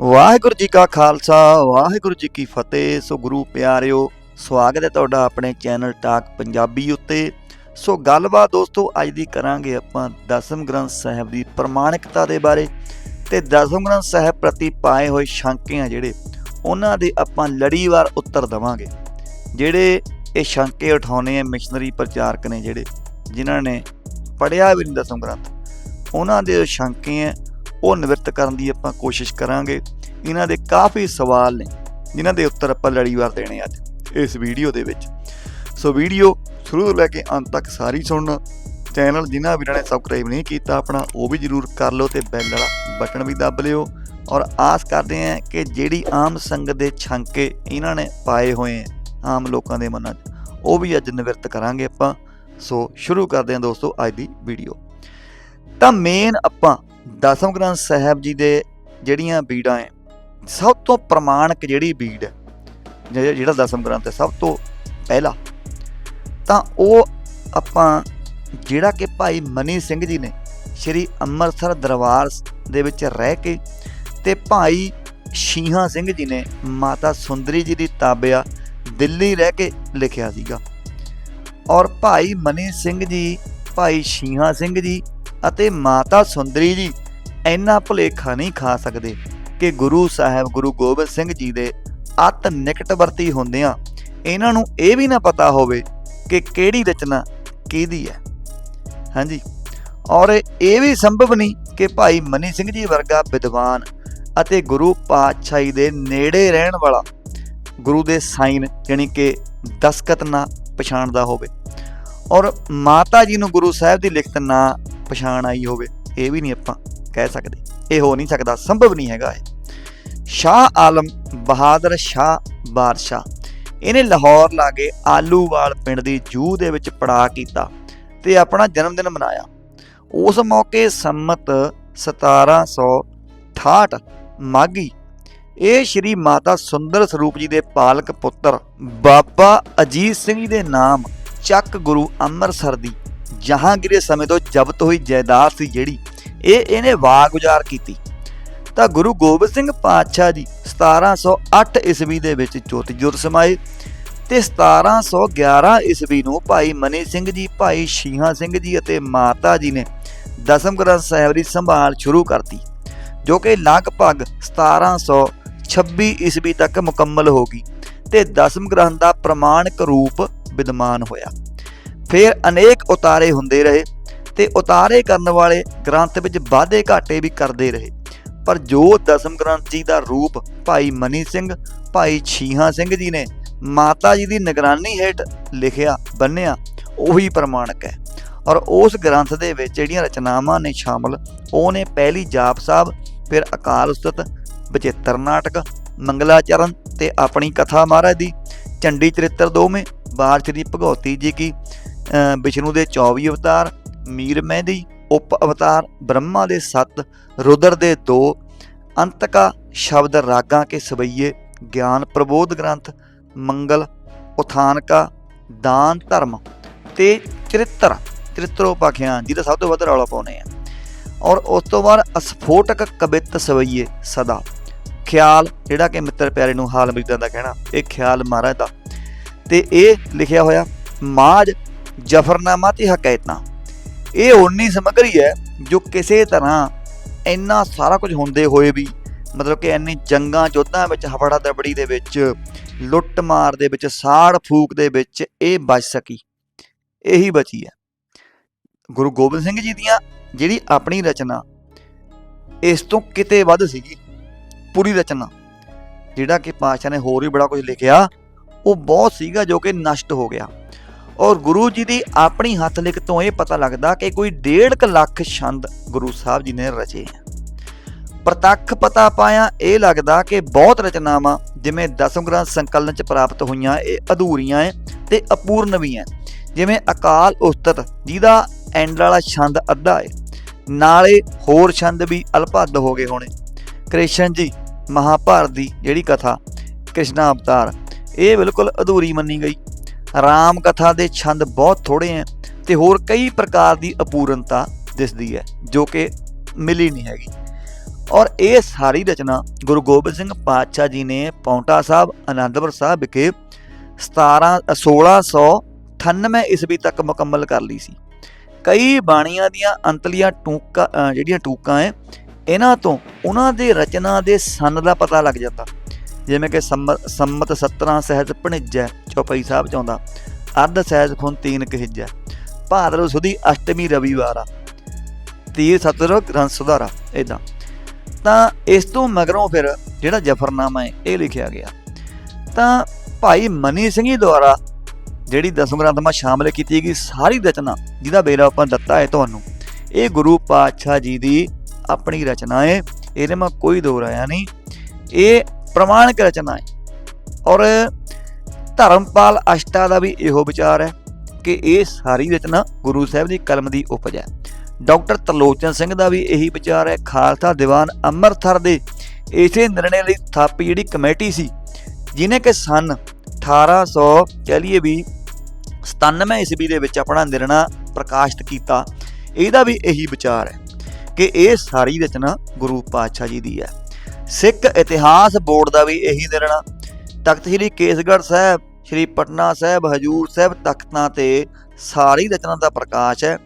ਵਾਹਿਗੁਰੂ ਜੀ ਕਾ ਖਾਲਸਾ, ਵਾਹਿਗੁਰੂ ਜੀ ਕੀ ਫਤਿਹ। ਸੋ ਗੁਰੂ ਪਿਆਰਿਓ, ਸਵਾਗਤ ਹੈ ਤੁਹਾਡਾ ਆਪਣੇ ਚੈਨਲ ਟਾਕ ਪੰਜਾਬੀ ਉੱਤੇ। ਸੋ ਗੱਲਬਾਤ ਦੋਸਤੋ, ਅੱਜ ਦੀ ਕਰਾਂਗੇ ਆਪਾਂ ਦਸਮ ਗ੍ਰੰਥ ਸਾਹਿਬ ਦੀ ਪ੍ਰਮਾਣਿਕਤਾ ਦੇ ਬਾਰੇ। ਤੇ ਦਸਮ ਗ੍ਰੰਥ ਸਾਹਿਬ ਪ੍ਰਤੀ ਪਾਏ ਹੋਏ ਸ਼ੰਕੇ ਆ ਜਿਹੜੇ, ਉਹਨਾਂ ਦੇ ਆਪਾਂ ਲੜੀਵਾਰ ਉੱਤਰ ਦਵਾਂਗੇ। ਜਿਹੜੇ ਇਹ ਸ਼ੰਕੇ ਉਠਾਉਣੇ ਆ ਮਿਸ਼ਨਰੀ ਪ੍ਰਚਾਰਕ ਨੇ ਜਿਹੜੇ, ਜਿਨ੍ਹਾਂ ਨੇ ਪੜਿਆ ਵੀ ਨਹੀਂ ਦਸਮ ਗ੍ਰੰਥ, ਉਹਨਾਂ ਦੇ ਜੋ ਸ਼ੰਕੇ ਆ ਉਹ ਨਿਵਰਤ ਕਰਨ ਦੀ ਆਪਾਂ ਕੋਸ਼ਿਸ਼ ਕਰਾਂਗੇ। ਇਹਨਾਂ ਦੇ ਕਾਫੀ ਸਵਾਲ ਨੇ, ਜਿਨ੍ਹਾਂ ਦੇ ਉੱਤਰ ਆਪਾਂ ਲੜੀਵਾਰ ਦੇਣੇ ਅੱਜ, ਇਸ ਵੀਡੀਓ ਦੇ ਵਿੱਚ। ਸੋ ਵੀਡੀਓ ਸ਼ੁਰੂ ਤੋਂ ਲੈ ਕੇ ਅੰਤ ਤੱਕ ਸਾਰੀ ਸੁਣਨਾ। ਚੈਨਲ ਜਿਨ੍ਹਾਂ ਵੀਰਾਂ ਨੇ ਸਬਸਕ੍ਰਾਈਬ ਨਹੀਂ ਕੀਤਾ ਆਪਣਾ, ਉਹ ਵੀ ਜਰੂਰ ਕਰ ਲਓ ਤੇ ਬੈਲ ਵਾਲਾ ਬਟਨ ਵੀ ਦੱਬ ਲਿਓ। ਔਰ ਆਸ ਕਰਦੇ ਹਾਂ ਕਿ ਜਿਹੜੀ ਆਮ ਸੰਗਤ ਦੇ ਛਾਂਕੇ ਇਹਨਾਂ ਨੇ ਪਾਏ ਹੋਏ ਆ, ਆਮ ਲੋਕਾਂ ਦੇ ਮਨਾਂ 'ਚ, ਉਹ ਵੀ ਅੱਜ ਨਿਵਰਤ ਕਰਾਂਗੇ ਆਪਾਂ। ਸੋ ਸ਼ੁਰੂ ਕਰਦੇ ਹਾਂ ਦੋਸਤੋ ਅੱਜ ਦੀ ਵੀਡੀਓ। ਤਾਂ ਮੇਨ ਆਪਾਂ ਦਸਮ ਗ੍ਰੰਥ ਸਾਹਿਬ ਜੀ ਦੇ ਜਿਹੜੀਆਂ ਬੀੜਾਂ ਹੈ ਸਭ ਤੋਂ ਪ੍ਰਮਾਣਿਕ ਜਿਹੜੀ ਬੀੜ ਹੈ ਜਿਹੜਾ ਦਸਮ ਗ੍ਰੰਥ ਹੈ ਸਭ ਤੋਂ ਪਹਿਲਾ, ਤਾਂ ਉਹ ਆਪਾਂ ਜਿਹੜਾ ਕਿ ਭਾਈ ਮਨੀ ਸਿੰਘ ਜੀ ਨੇ ਸ਼੍ਰੀ ਅੰਮ੍ਰਿਤਸਰ ਦਰਬਾਰ ਦੇ ਵਿੱਚ ਰਹਿ ਕੇ ਤੇ ਭਾਈ ਸ਼ੀਹਾ ਸਿੰਘ ਜੀ ਨੇ ਮਾਤਾ ਸੁੰਦਰੀ ਜੀ ਦੀ ਤਾਬਿਆ ਦਿੱਲੀ ਰਹਿ ਕੇ ਲਿਖਿਆ ਸੀਗਾ। ਔਰ ਭਾਈ ਮਨੀ ਸਿੰਘ ਜੀ, ਭਾਈ ਸ਼ੀਹਾ ਸਿੰਘ ਜੀ ਅਤੇ ਮਾਤਾ ਸੁੰਦਰੀ ਜੀ ਇੰਨਾ ਭੁਲੇਖਾ ਨਹੀਂ ਖਾ ਸਕਦੇ ਕਿ ਗੁਰੂ ਸਾਹਿਬ, ਗੁਰੂ ਗੋਬਿੰਦ ਸਿੰਘ ਜੀ ਦੇ ਅਤ ਨਿਕਟਵਰਤੀ ਹੁੰਦਿਆਂ ਇਹਨਾਂ ਨੂੰ ਇਹ ਵੀ ਨਾ ਪਤਾ ਹੋਵੇ ਕਿ ਕਿਹੜੀ ਰਚਨਾ ਕਿਹਦੀ ਹੈ। ਹਾਂਜੀ, ਔਰ ਇਹ ਵੀ ਸੰਭਵ ਨਹੀਂ ਕਿ ਭਾਈ ਮਨੀ ਸਿੰਘ ਜੀ ਵਰਗਾ ਵਿਦਵਾਨ ਅਤੇ ਗੁਰੂ ਪਾਤਸ਼ਾਹੀ ਦੇ ਨੇੜੇ ਰਹਿਣ ਵਾਲਾ ਗੁਰੂ ਦੇ ਸਾਈਨ ਯਾਨੀ ਕਿ ਦਸਕਤ ਨਾ ਪਛਾਣਦਾ ਹੋਵੇ। ਔਰ ਮਾਤਾ ਜੀ ਨੂੰ ਗੁਰੂ ਸਾਹਿਬ ਦੀ ਲਿਖਤ ਨਾ ਪਛਾਣ ਆਈ ਹੋਵੇ, ਇਹ ਵੀ ਨਹੀਂ ਆਪਾਂ ਕਹਿ ਸਕਦੇ। ਇਹ ਹੋ ਨਹੀਂ ਸਕਦਾ, ਸੰਭਵ ਨਹੀਂ ਹੈਗਾ ਇਹ। ਸ਼ਾਹ ਆਲਮ ਬਹਾਦਰ ਸ਼ਾਹ ਬਾਦਸ਼ਾਹ, ਇਹਨੇ ਲਾਹੌਰ ਲਾਗੇ ਆਲੂਵਾਲ ਪਿੰਡ ਦੀ ਜੂ ਦੇ ਵਿੱਚ ਪੜਾਅ ਕੀਤਾ ਤੇ ਆਪਣਾ ਜਨਮ ਦਿਨ ਮਨਾਇਆ। ਉਸ ਮੌਕੇ ਸੰਮਤ 1768 ਮਾਗੀ ਇਹ ਸ਼੍ਰੀ ਮਾਤਾ ਸੁੰਦਰ ਸਰੂਪ ਜੀ ਦੇ ਪਾਲਕ ਪੁੱਤਰ ਬਾਬਾ ਅਜੀਤ ਸਿੰਘ ਜੀ ਦੇ ਨਾਮ ਚੱਕ ਗੁਰੂ ਅੰਮ੍ਰਿਤਸਰ ਦੀ ਜਹਾਂਗੀਰ ਸਮੇਂ ਤੋਂ ਜ਼ਬਤ ਹੋਈ ਜਾਇਦਾਦ ਸੀ ਜਿਹੜੀ ਇਹ ਇਹਨੇ ਵਾਗੁਜ਼ਾਰ ਕੀਤੀ। ਤਾਂ ਗੁਰੂ ਗੋਬਿੰਦ ਸਿੰਘ ਪਾਤਸ਼ਾਹ ਜੀ 1708 ਈਸਵੀ ਦੇ ਵਿੱਚ ਜੋਤੀ ਜੋਤ ਸਮਾਏ ਤੇ 1711 ਈਸਵੀ ਨੂੰ ਭਾਈ ਮਨੀ ਸਿੰਘ ਜੀ, ਭਾਈ ਸ਼ੀਹਾ ਸਿੰਘ ਜੀ ਅਤੇ ਮਾਤਾ ਜੀ ਨੇ ਦਸਮ ਗ੍ਰੰਥ ਸਾਹਿਬ ਦੀ ਸੰਭਾਲ ਸ਼ੁਰੂ ਕਰਤੀ, ਜੋ ਕਿ ਲਗਭਗ 1726 ਈਸਵੀ ਤੱਕ ਮੁਕੰਮਲ ਹੋ ਗਈ ਤੇ ਦਸਮ ਗ੍ਰੰਥ ਦਾ ਪ੍ਰਮਾਣਿਕ ਰੂਪ ਵਿਦਮਾਨ ਹੋਇਆ। ਫਿਰ ਅਨੇਕ ਉਤਾਰੇ ਹੁੰਦੇ ਰਹੇ ਤੇ ਉਤਾਰੇ ਕਰਨ ਵਾਲੇ ਗ੍ਰੰਥ ਵਿੱਚ ਵਾਧੇ ਘਾਟੇ ਵੀ ਕਰਦੇ ਰਹੇ। ਪਰ ਜੋ ਦਸਮ ਗ੍ਰੰਥ ਜੀ ਦਾ ਰੂਪ ਭਾਈ ਮਨੀ ਸਿੰਘ, ਭਾਈ ਛੀਹਾ ਸਿੰਘ ਜੀ ਨੇ ਮਾਤਾ ਜੀ ਦੀ ਨਿਗਰਾਨੀ ਹੇਠ ਲਿਖਿਆ, ਬੰਨਿਆ, ਉਹੀ ਪ੍ਰਮਾਣਕ ਹੈ। ਔਰ ਉਸ ਗ੍ਰੰਥ ਦੇ ਵਿੱਚ ਜਿਹੜੀਆਂ ਰਚਨਾਵਾਂ ਨੇ ਸ਼ਾਮਲ ਉਹਨੇ ਪਹਿਲੀ ਜਾਪ ਸਾਹਿਬ, ਫਿਰ ਅਕਾਲ ਉਸਤਤ ਬਚਿੱਤਰ ਨਾਟਕ, ਮੰਗਲਾਚਰਨ ਤੇ ਆਪਣੀ ਕਥਾ ਮਹਾਰਾਜ ਦੀ ਚੰਡੀ ਚਰਿੱਤਰ ਦੋਵੇਂ ਬਾਰ ਸ਼੍ਰੀ ਭਗਉਤੀ ਜੀ ਕੀ ਵਿਸ਼ਨੂੰ ਦੇ 24 ਅਵਤਾਰ, ਮੀਰ ਮਹਿੰਦੀ ਉਪ ਅਵਤਾਰ, ਬ੍ਰਹਮਾ ਦੇ 7 ਰੁਦਰ ਦੇ 2 ਅੰਤਕਾ ਸ਼ਬਦ ਰਾਗਾਂ ਕੇ ਸਵਈਏ, ਗਿਆਨ ਪ੍ਰਬੋਧ ਗ੍ਰੰਥ, ਮੰਗਲ ਉਥਾਨਕਾ, ਦਾਨ ਧਰਮ ਤੇ ਚਰਿੱਤਰ। ਚਰਿੱਤਰੋਪਾਖਿਆਨ ਜਿਹਦਾ ਸਭ ਤੋਂ ਵੱਧ ਰੌਲਾ ਪਾਉਨੇ ਆ। ਔਰ ਉਸ ਤੋਂ ਬਾਅਦ ਅਸਫੋਟਕ ਕਵਿਤ ਸਵਈਏ ਸਦਾ। ਖਿਆਲ, ਜਿਹੜਾ ਕਿ ਮਿੱਤਰ ਪਿਆਰੇ ਨੂੰ ਹਾਲ ਮਰੀਦਾਂ ਦਾ ਕਹਿਣਾ, ਇਹ ਖਿਆਲ ਮਹਾਰਾਜ ਦਾ। ਤੇ ਇਹ ਲਿਖਿਆ ਹੋਇਆ ਮਾਜ ਜਫਰਨਾਮਾ ਤੇ ਹਕਾਇਤਾਂ। ਇਹ ਓਨੀ ਸਮੱਗਰੀ ਹੈ ਜੋ ਕਿਸੇ ਤਰ੍ਹਾਂ ਇੰਨਾ ਸਾਰਾ ਕੁਝ ਹੁੰਦੇ ਹੋਏ ਵੀ, ਮਤਲਬ ਕਿ ਇੰਨੀ ਜੰਗਾਂ ਜੋਧਾਂ ਵਿੱਚ, ਹਫੜਾ ਦਬੜੀ ਦੇ ਵਿੱਚ, ਲੁੱਟ ਮਾਰ ਦੇ ਵਿੱਚ, ਸਾੜ ਫੂਕ ਦੇ ਵਿੱਚ ਇਹ ਬਚ ਸਕੀ। ਇਹੀ ਬਚੀ ਹੈ। ਗੁਰੂ ਗੋਬਿੰਦ ਸਿੰਘ ਜੀ ਦੀਆਂ ਜਿਹੜੀ ਆਪਣੀ ਰਚਨਾ, ਇਸ ਤੋਂ ਕਿਤੇ ਵੱਧ ਸੀਗੀ। ਪੂਰੀ ਰਚਨਾ, ਜਿਹੜਾ ਕਿ ਪਾਤਸ਼ਾਹ ਨੇ ਹੋਰ ਵੀ ਬੜਾ ਕੁਝ ਲਿਖਿਆ, ਉਹ ਬਹੁਤ ਸੀਗਾ ਜੋ ਕਿ ਨਸ਼ਟ ਹੋ ਗਿਆ। ਔਰ ਗੁਰੂ ਜੀ ਦੀ ਆਪਣੀ ਹੱਥ ਲਿਖ ਤੋਂ ਇਹ ਪਤਾ ਲੱਗਦਾ ਕਿ ਕੋਈ 1.5 ਲੱਖ ਛੰਦ ਗੁਰੂ ਸਾਹਿਬ ਜੀ ਨੇ ਰਚੇ ਆ। ਪ੍ਰਤੱਖ ਪਤਾ ਪਾਇਆ ਇਹ ਲੱਗਦਾ ਕਿ ਬਹੁਤ ਰਚਨਾਵਾਂ ਜਿਵੇਂ ਦਸਮ ਗ੍ਰੰਥ ਸੰਕਲਨ ਚ ਪ੍ਰਾਪਤ ਹੋਈਆਂ ਇਹ ਅਧੂਰੀਆਂ ਹੈ ਤੇ ਅਪੂਰਨ ਵੀ ਹੈ ਜਿਵੇਂ ਅਕਾਲ ਉਸਤਤ ਜਿਹਦਾ ਐਂਡ ਵਾਲਾ ਛੰਦ ਅੱਧਾ ਹੈ ਨਾਲੇ ਹੋਰ ਛੰਦ ਵੀ ਅਲਪੱਦ ਹੋ ਗਏ ਹੋਣੇ। ਕ੍ਰਿਸ਼ਨ ਜੀ ਮਹਾਭਾਰਤ ਦੀ ਜਿਹੜੀ ਕਥਾ, ਕ੍ਰਿਸ਼ਨਾ ਅਵਤਾਰ, ਇਹ ਬਿਲਕੁਲ ਅਧੂਰੀ ਮੰਨੀ ਗਈ। ਰਾਮ ਕਥਾ ਦੇ ਛੰਦ ਬਹੁਤ ਥੋੜੇ ਹੈ ਤੇ ਹੋਰ ਕਈ ਪ੍ਰਕਾਰ ਦੀ ਅਪੂਰਨਤਾ ਦਿਸਦੀ ਹੈ, ਜੋ ਕਿ ਮਿਲੀ ਨਹੀਂ ਹੈਗੀ। ਔਰ ਇਹ ਸਾਰੀ ਰਚਨਾ ਗੁਰੂ ਗੋਬਿੰਦ ਸਿੰਘ ਪਾਤਸ਼ਾਹ ਜੀ ਨੇ ਪੌਂਟਾ ਸਾਹਿਬ, ਆਨੰਦਪੁਰ ਸਾਹਿਬ ਵਿਖੇ 17 1698 ਈਸਵੀ ਤੱਕ ਮੁਕੰਮਲ ਕਰ ਲਈ ਸੀ। ਕਈ ਬਾਣੀਆਂ ਦੀਆਂ ਅੰਤਲੀਆਂ ਟੂਕਾਂ ਜਿਹੜੀਆਂ ਟੂਕਾਂ ਐ ਇਹਨਾਂ ਤੋਂ ਉਹਨਾਂ ਦੇ ਰਚਨਾ ਦੇ ਸੰਨ ਦਾ ਪਤਾ ਲੱਗ ਜਾਂਦਾ। ਜਿਵੇਂ ਕਿ ਸੰਮਤ ਸੰਮਤ 17 ਸਹਿਜ ਭਣਿਜੈ ਚੌਪਈ ਸਾਹਿਬ ਚ ਆਉਂਦਾ ਅਰਧ ਸਹਿਜ ਖੁਨ ਤੀਨ ਕਹਿਜੈ। ਭਾਦਰ ਸੁਦੀ ਅਸ਼ਟਮੀ ਰਵੀਵਾਰ ਆ। ਤੀਰ ਸਤਰ ਗ੍ਰੰਥ ਸੁਧਾਰਾ ਇਦਾਂ ਤਾਂ ਇਸ ਤੋਂ ਮਗਰੋਂ ਫਿਰ ਜਿਹੜਾ ਜਫਰਨਾਮਾ ਹੈ, ਇਹ ਲਿਖਿਆ ਗਿਆ। ਤਾਂ ਭਾਈ ਮਨੀ ਸਿੰਘ ਜੀ ਦੁਆਰਾ ਜਿਹੜੀ ਦਸਮ ਗ੍ਰੰਥ ਮਾ ਸ਼ਾਮਲ ਕੀਤੀ ਗਈ ਸਾਰੀ ਰਚਨਾ, ਜਿਹਦਾ ਬੇਰਾ ਆਪਾਂ ਦਿੱਤਾ ਹੈ ਤੁਹਾਨੂੰ, ਇਹ ਗੁਰੂ ਪਾਤਸ਼ਾਹ ਜੀ ਦੀ ਆਪਣੀ ਰਚਨਾ ਹੈ। ਇਹਦੇ ਮੈਂ ਕੋਈ ਦੋ ਰਾਇਆ ਨਹੀਂ। ਇਹ ਪ੍ਰਮਾਣਿਕ ਰਚਨਾ ਹੈ। ਔਰ ਧਰਮਪਾਲ ਅਸ਼ਟਾ ਦਾ ਵੀ ਇਹੋ ਵਿਚਾਰ ਹੈ ਕਿ ਇਹ ਸਾਰੀ ਰਚਨਾ ਗੁਰੂ ਸਾਹਿਬ ਦੀ ਕਲਮ ਦੀ ਉਪਜ ਹੈ। ਡਾਕਟਰ ਤਰਲੋਚਨ ਸਿੰਘ ਦਾ ਵੀ ਇਹੀ ਵਿਚਾਰ ਹੈ, ਖਾਲਸਾ ਦੀਵਾਨ ਅੰਮ੍ਰਿਤਸਰ ਦੇ ਇਸੇ ਨਿਰਣੇ ਲਈ ਥਾਪੀ ਜਿਹੜੀ ਕਮੇਟੀ ਸੀ ਜਿਨੇ ਕਿ ਸਨ 1800 ਕਹਿ ਲਈਏ ਵੀ 97 ਈਸਵੀ ਦੇ ਵਿੱਚ ਆਪਣਾ ਨਿਰਣਾ ਪ੍ਰਕਾਸ਼ਿਤ ਕੀਤਾ। ਇਹਦਾ ਵੀ ਇਹੀ ਵਿਚਾਰ ਹੈ ਕਿ ਇਹ ਸਾਰੀ ਰਚਨਾ ਗੁਰੂ ਪਾਤਸ਼ਾਹ ਜੀ ਦੀ ਹੈ। ਸਿੱਖ ਇਤਿਹਾਸ ਬੋਰਡ ਦਾ ਵੀ ਇਹੀ ਨਿਰਣਾ ਤਖਤ ਸ੍ਰੀ ਕੇਸਗੜ੍ਹ ਸਾਹਿਬ, ਸ੍ਰੀ ਪਟਨਾ ਸਾਹਿਬ, ਹਜੂਰ ਸਾਹਿਬ ਤਖਤਾਂ ਤੇ ਸਾਰੀ ਰਚਨਾ ਦਾ ਪ੍ਰਕਾਸ਼ ਹੈ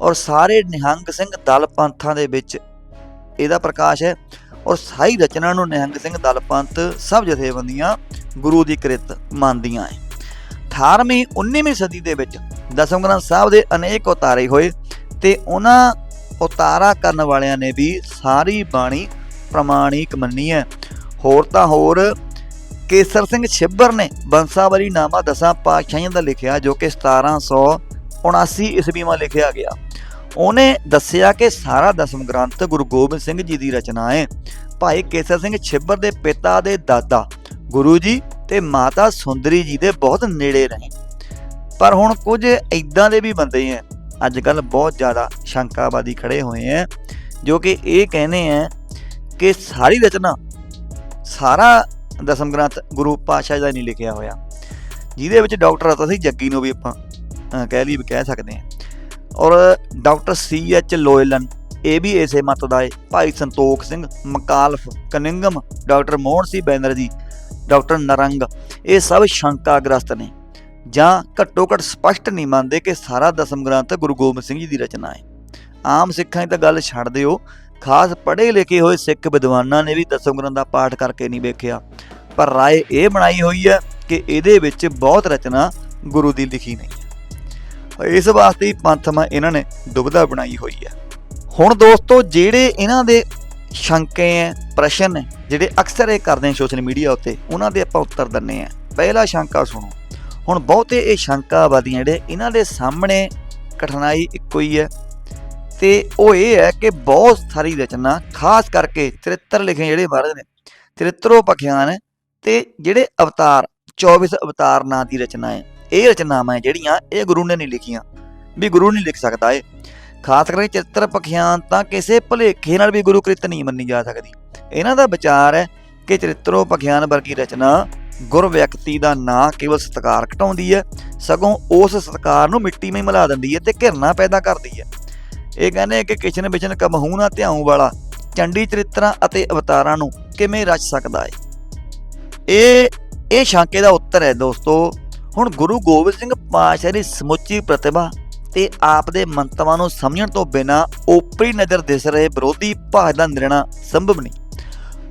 ਔਰ ਸਾਰੇ ਨਿਹੰਗ ਸਿੰਘ ਦਲ ਪੰਥਾਂ ਦੇ ਵਿੱਚ ਇਹਦਾ ਪ੍ਰਕਾਸ਼ ਹੈ ਔਰ ਸਾਰੀ ਰਚਨਾ ਨੂੰ ਨਿਹੰਗ ਸਿੰਘ ਦਲ ਪੰਥ ਸਭ ਜਥੇਬੰਦੀਆਂ ਗੁਰੂ ਦੀ ਕਿਰਤ ਮੰਨਦੀਆਂ ਹੈ 18ਵੀਂ 19ਵੀਂ ਸਦੀ ਦੇ ਵਿੱਚ ਦਸਮ ਗ੍ਰੰਥ ਸਾਹਿਬ ਦੇ ਅਨੇਕ ਉਤਾਰੇ ਹੋਏ ਤੇ ਉਹਨਾਂ ਉਤਾਰਾ ਕਰਨ ਵਾਲਿਆਂ ਨੇ ਵੀ ਸਾਰੀ ਬਾਣੀ ਪ੍ਰਮਾਣਿਕ ਮੰਨੀ ਹੈ। ਹੋਰ ਤਾਂ ਹੋਰ, ਕੇਸਰ ਸਿੰਘ ਛਿੱਬਰ ਨੇ ਬੰਸਾਵਲੀ ਨਾਮਾ ਦਸਾਂ ਪਾਤਸ਼ਾਹੀਆਂ ਦਾ ਲਿਖਿਆ ਜੋ ਕਿ 1779 ਈਸਵੀ ਵਿੱਚ ਲਿਖਿਆ ਗਿਆ। ਉਹਨੇ ਦੱਸਿਆ ਕਿ ਸਾਰਾ ਦਸਮ ਗ੍ਰੰਥ ਗੁਰੂ ਗੋਬਿੰਦ ਸਿੰਘ ਜੀ ਦੀ ਰਚਨਾ ਹੈ। ਭਾਈ ਕੇਸਰ ਸਿੰਘ ਛਿੱਬਰ ਦੇ ਪਿਤਾ ਦੇ ਦਾਦਾ, ਗੁਰੂ ਜੀ ਤੇ ਮਾਤਾ ਸੁੰਦਰੀ ਜੀ ਦੇ ਬਹੁਤ ਨੇੜੇ ਰਹੇ। ਪਰ ਹੁਣ ਕੁਝ ਇਦਾਂ ਦੇ ਵੀ ਬੰਦੇ ਐ ਅੱਜ ਕੱਲ ਬਹੁਤ ਜ਼ਿਆਦਾ ਸ਼ੰਕਾਵਾਦੀ ਖੜੇ ਹੋਏ ਐ ਜੋ ਕਿ ਇਹ ਕਹਿੰਦੇ ਐ ਕਿ ਸਾਰੀ ਰਚਨਾ ਸਾਰਾ ਦਸਮ ਗ੍ਰੰਥ ਗੁਰੂ ਪਾਤਸ਼ਾਹ ਦਾ ਨਹੀਂ ਲਿਖਿਆ ਹੋਇਆ। ਜਿਹਦੇ ਵਿੱਚ ਡਾਕਟਰ ਰਤਾ ਸਿੰਘ ਜੱਗੀ ਨੂੰ ਵੀ ਆਪਾਂ ਕਹਿ ਲਈ ਵੀ ਕਹਿ ਸਕਦੇ ਹਾਂ। ਔਰ ਡਾਕਟਰ ਸੀ ਐਚ ਲੋਇਲਨ, ਇਹ ਵੀ ਇਸੇ ਮਤ ਦਾ ਹੈ। Bhai Santokh Singh, Macauliffe, Cunningham, doctor Mohan Singh Banerjee doctor Narang, ਇਹ ਸਭ ਸ਼ੰਕਾਗ੍ਰਸਤ ਨੇ। ਜਾਂ ਘੱਟੋ ਘੱਟ ਸਪਸ਼ਟ ਨਹੀਂ ਮੰਨਦੇ ਕਿ ਸਾਰਾ ਦਸਮ ਗ੍ਰੰਥ ਗੁਰੂ ਗੋਬਿੰਦ ਸਿੰਘ ਜੀ ਦੀ ਰਚਨਾ ਹੈ। ਆਮ ਸਿੱਖਾਂ ਦੀ ਤਾਂ ਗੱਲ ਛੱਡ ਦਿਓ ਖਾਸ ਪੜ੍ਹੇ ਲਿਖੇ ਹੋਏ ਸਿੱਖ ਵਿਦਵਾਨਾਂ ਨੇ ਵੀ ਦਸਮ ਗ੍ਰੰਥ ਦਾ ਪਾਠ ਕਰਕੇ ਨਹੀਂ ਵੇਖਿਆ। ਪਰ ਰਾਏ ਇਹ ਬਣਾਈ ਹੋਈ ਹੈ ਕਿ ਇਹਦੇ ਵਿੱਚ ਬਹੁਤ ਰਚਨਾ ਗੁਰੂ ਦੀ ਲਿਖੀ ਨਹੀਂ। ਇਸ ਵਾਸਤੇ ਹੀ ਪੰਥ ਇਹਨਾਂ ਨੇ ਦੁਬਿਧਾ ਬਣਾਈ ਹੋਈ ਹੈ। ਹੁਣ ਦੋਸਤੋ, ਜਿਹੜੇ ਇਹਨਾਂ ਦੇ ਸ਼ੰਕੇ ਹੈ, ਪ੍ਰਸ਼ਨ ਹੈ, ਜਿਹੜੇ ਅਕਸਰ ਇਹ ਕਰਦੇ ਨੇ ਸੋਸ਼ਲ ਮੀਡੀਆ ਉੱਤੇ, ਉਹਨਾਂ ਦੇ ਆਪਾਂ ਉੱਤਰ ਦਿੰਨੇ ਆ ਪਹਿਲਾ ਸ਼ੰਕਾ ਸੁਣੋ। ਹੁਣ ਬਹੁਤੇ ਇਹ ਸ਼ੰਕਾਵਾਦੀਆਂ ਜਿਹੜੇ ਇਹਨਾਂ ਦੇ ਸਾਹਮਣੇ ਕਠਿਨਾਈ ਇੱਕੋ ਹੀ ਹੈ। ਤੇ ਉਹ ਇਹ ਹੈ ਕਿ ਬਹੁਤ ਸਾਰੀ ਰਚਨਾ, ਖਾਸ ਕਰਕੇ ਚਰਿੱਤਰ ਲਿਖੇ ਜਿਹੜੇ ਮਹਾਰਾਜ ਨੇ ਚਰਿੱਤਰੋ ਪਖਿਆਨ ਤੇ ਜਿਹੜੇ ਅਵਤਾਰ 24 ਅਵਤਾਰ ਨਾਂ ਦੀ ਰਚਨਾ ਹੈ। ਇਹ ਰਚਨਾਵਾਂ ਜਿਹੜੀਆਂ ਇਹ ਗੁਰੂ ਨੇ ਨਹੀਂ ਲਿਖੀਆਂ, ਵੀ ਗੁਰੂ ਨਹੀਂ ਲਿਖ ਸਕਦਾ ਇਹ। ਖਾਸ ਕਰਕੇ ਚਿੱਤਰ ਪਖਿਆਨ ਤਾਂ ਕਿਸੇ ਭੁਲੇਖੇ ਨਾਲ ਵੀ ਗੁਰੂ ਕ੍ਰਿਤ ਨਹੀਂ ਮੰਨੀ ਜਾ ਸਕਦੀ। ਇਹਨਾਂ ਦਾ ਵਿਚਾਰ ਹੈ ਕਿ ਚਰਿੱਤਰੋ ਪਖਿਆਨ ਵਰਗੀ ਰਚਨਾ ਗੁਰ ਵਿਅਕਤੀ ਦਾ ਨਾਂ ਕੇਵਲ ਸਤਕਾਰ ਘਟਾਉਂਦੀ ਹੈ, ਸਗੋਂ ਉਸ ਸਤਕਾਰ ਨੂੰ ਮਿੱਟੀ ਵਿੱਚ ਮਿਲਾ ਦਿੰਦੀ ਹੈ ਤੇ ਘਿਰਨਾ ਪੈਦਾ ਕਰਦੀ ਹੈ। ਇਹ ਕਹਿੰਦੇ ਕਿ ਕਿਸ਼ਨ ਬਿਸ਼ਨ ਕਮਹੂ ਨਾ ਧਿਆਉ ਵਾਲਾ, ਚੰਡੀ ਚਰਿੱਤਰਾਂ ਅਤੇ ਅਵਤਾਰਾਂ ਨੂੰ ਕਿਵੇਂ ਰਚ ਸਕਦਾ ਹੈ ਇਹ ਇਹ ਸ਼ਾਂਕੇ ਦਾ ਉੱਤਰ ਹੈ ਦੋਸਤੋ। ਹੁਣ ਗੁਰੂ ਗੋਬਿੰਦ ਸਿੰਘ ਪਾਤਸ਼ਾਹ ਦੀ ਸਮੁੱਚੀ ਪ੍ਰਤਿਭਾ ਤੇ ਆਪ ਦੇ ਮੰਤਵਾਂ ਨੂੰ ਸਮਝਣ ਤੋਂ ਬਿਨਾ ਓਪਰੀ ਨਜ਼ਰ ਦਿਸ ਰਹੇ ਵਿਰੋਧੀ ਭਾਗ ਦਾ ਨਿਰਣਾ ਸੰਭਵ ਨਹੀਂ।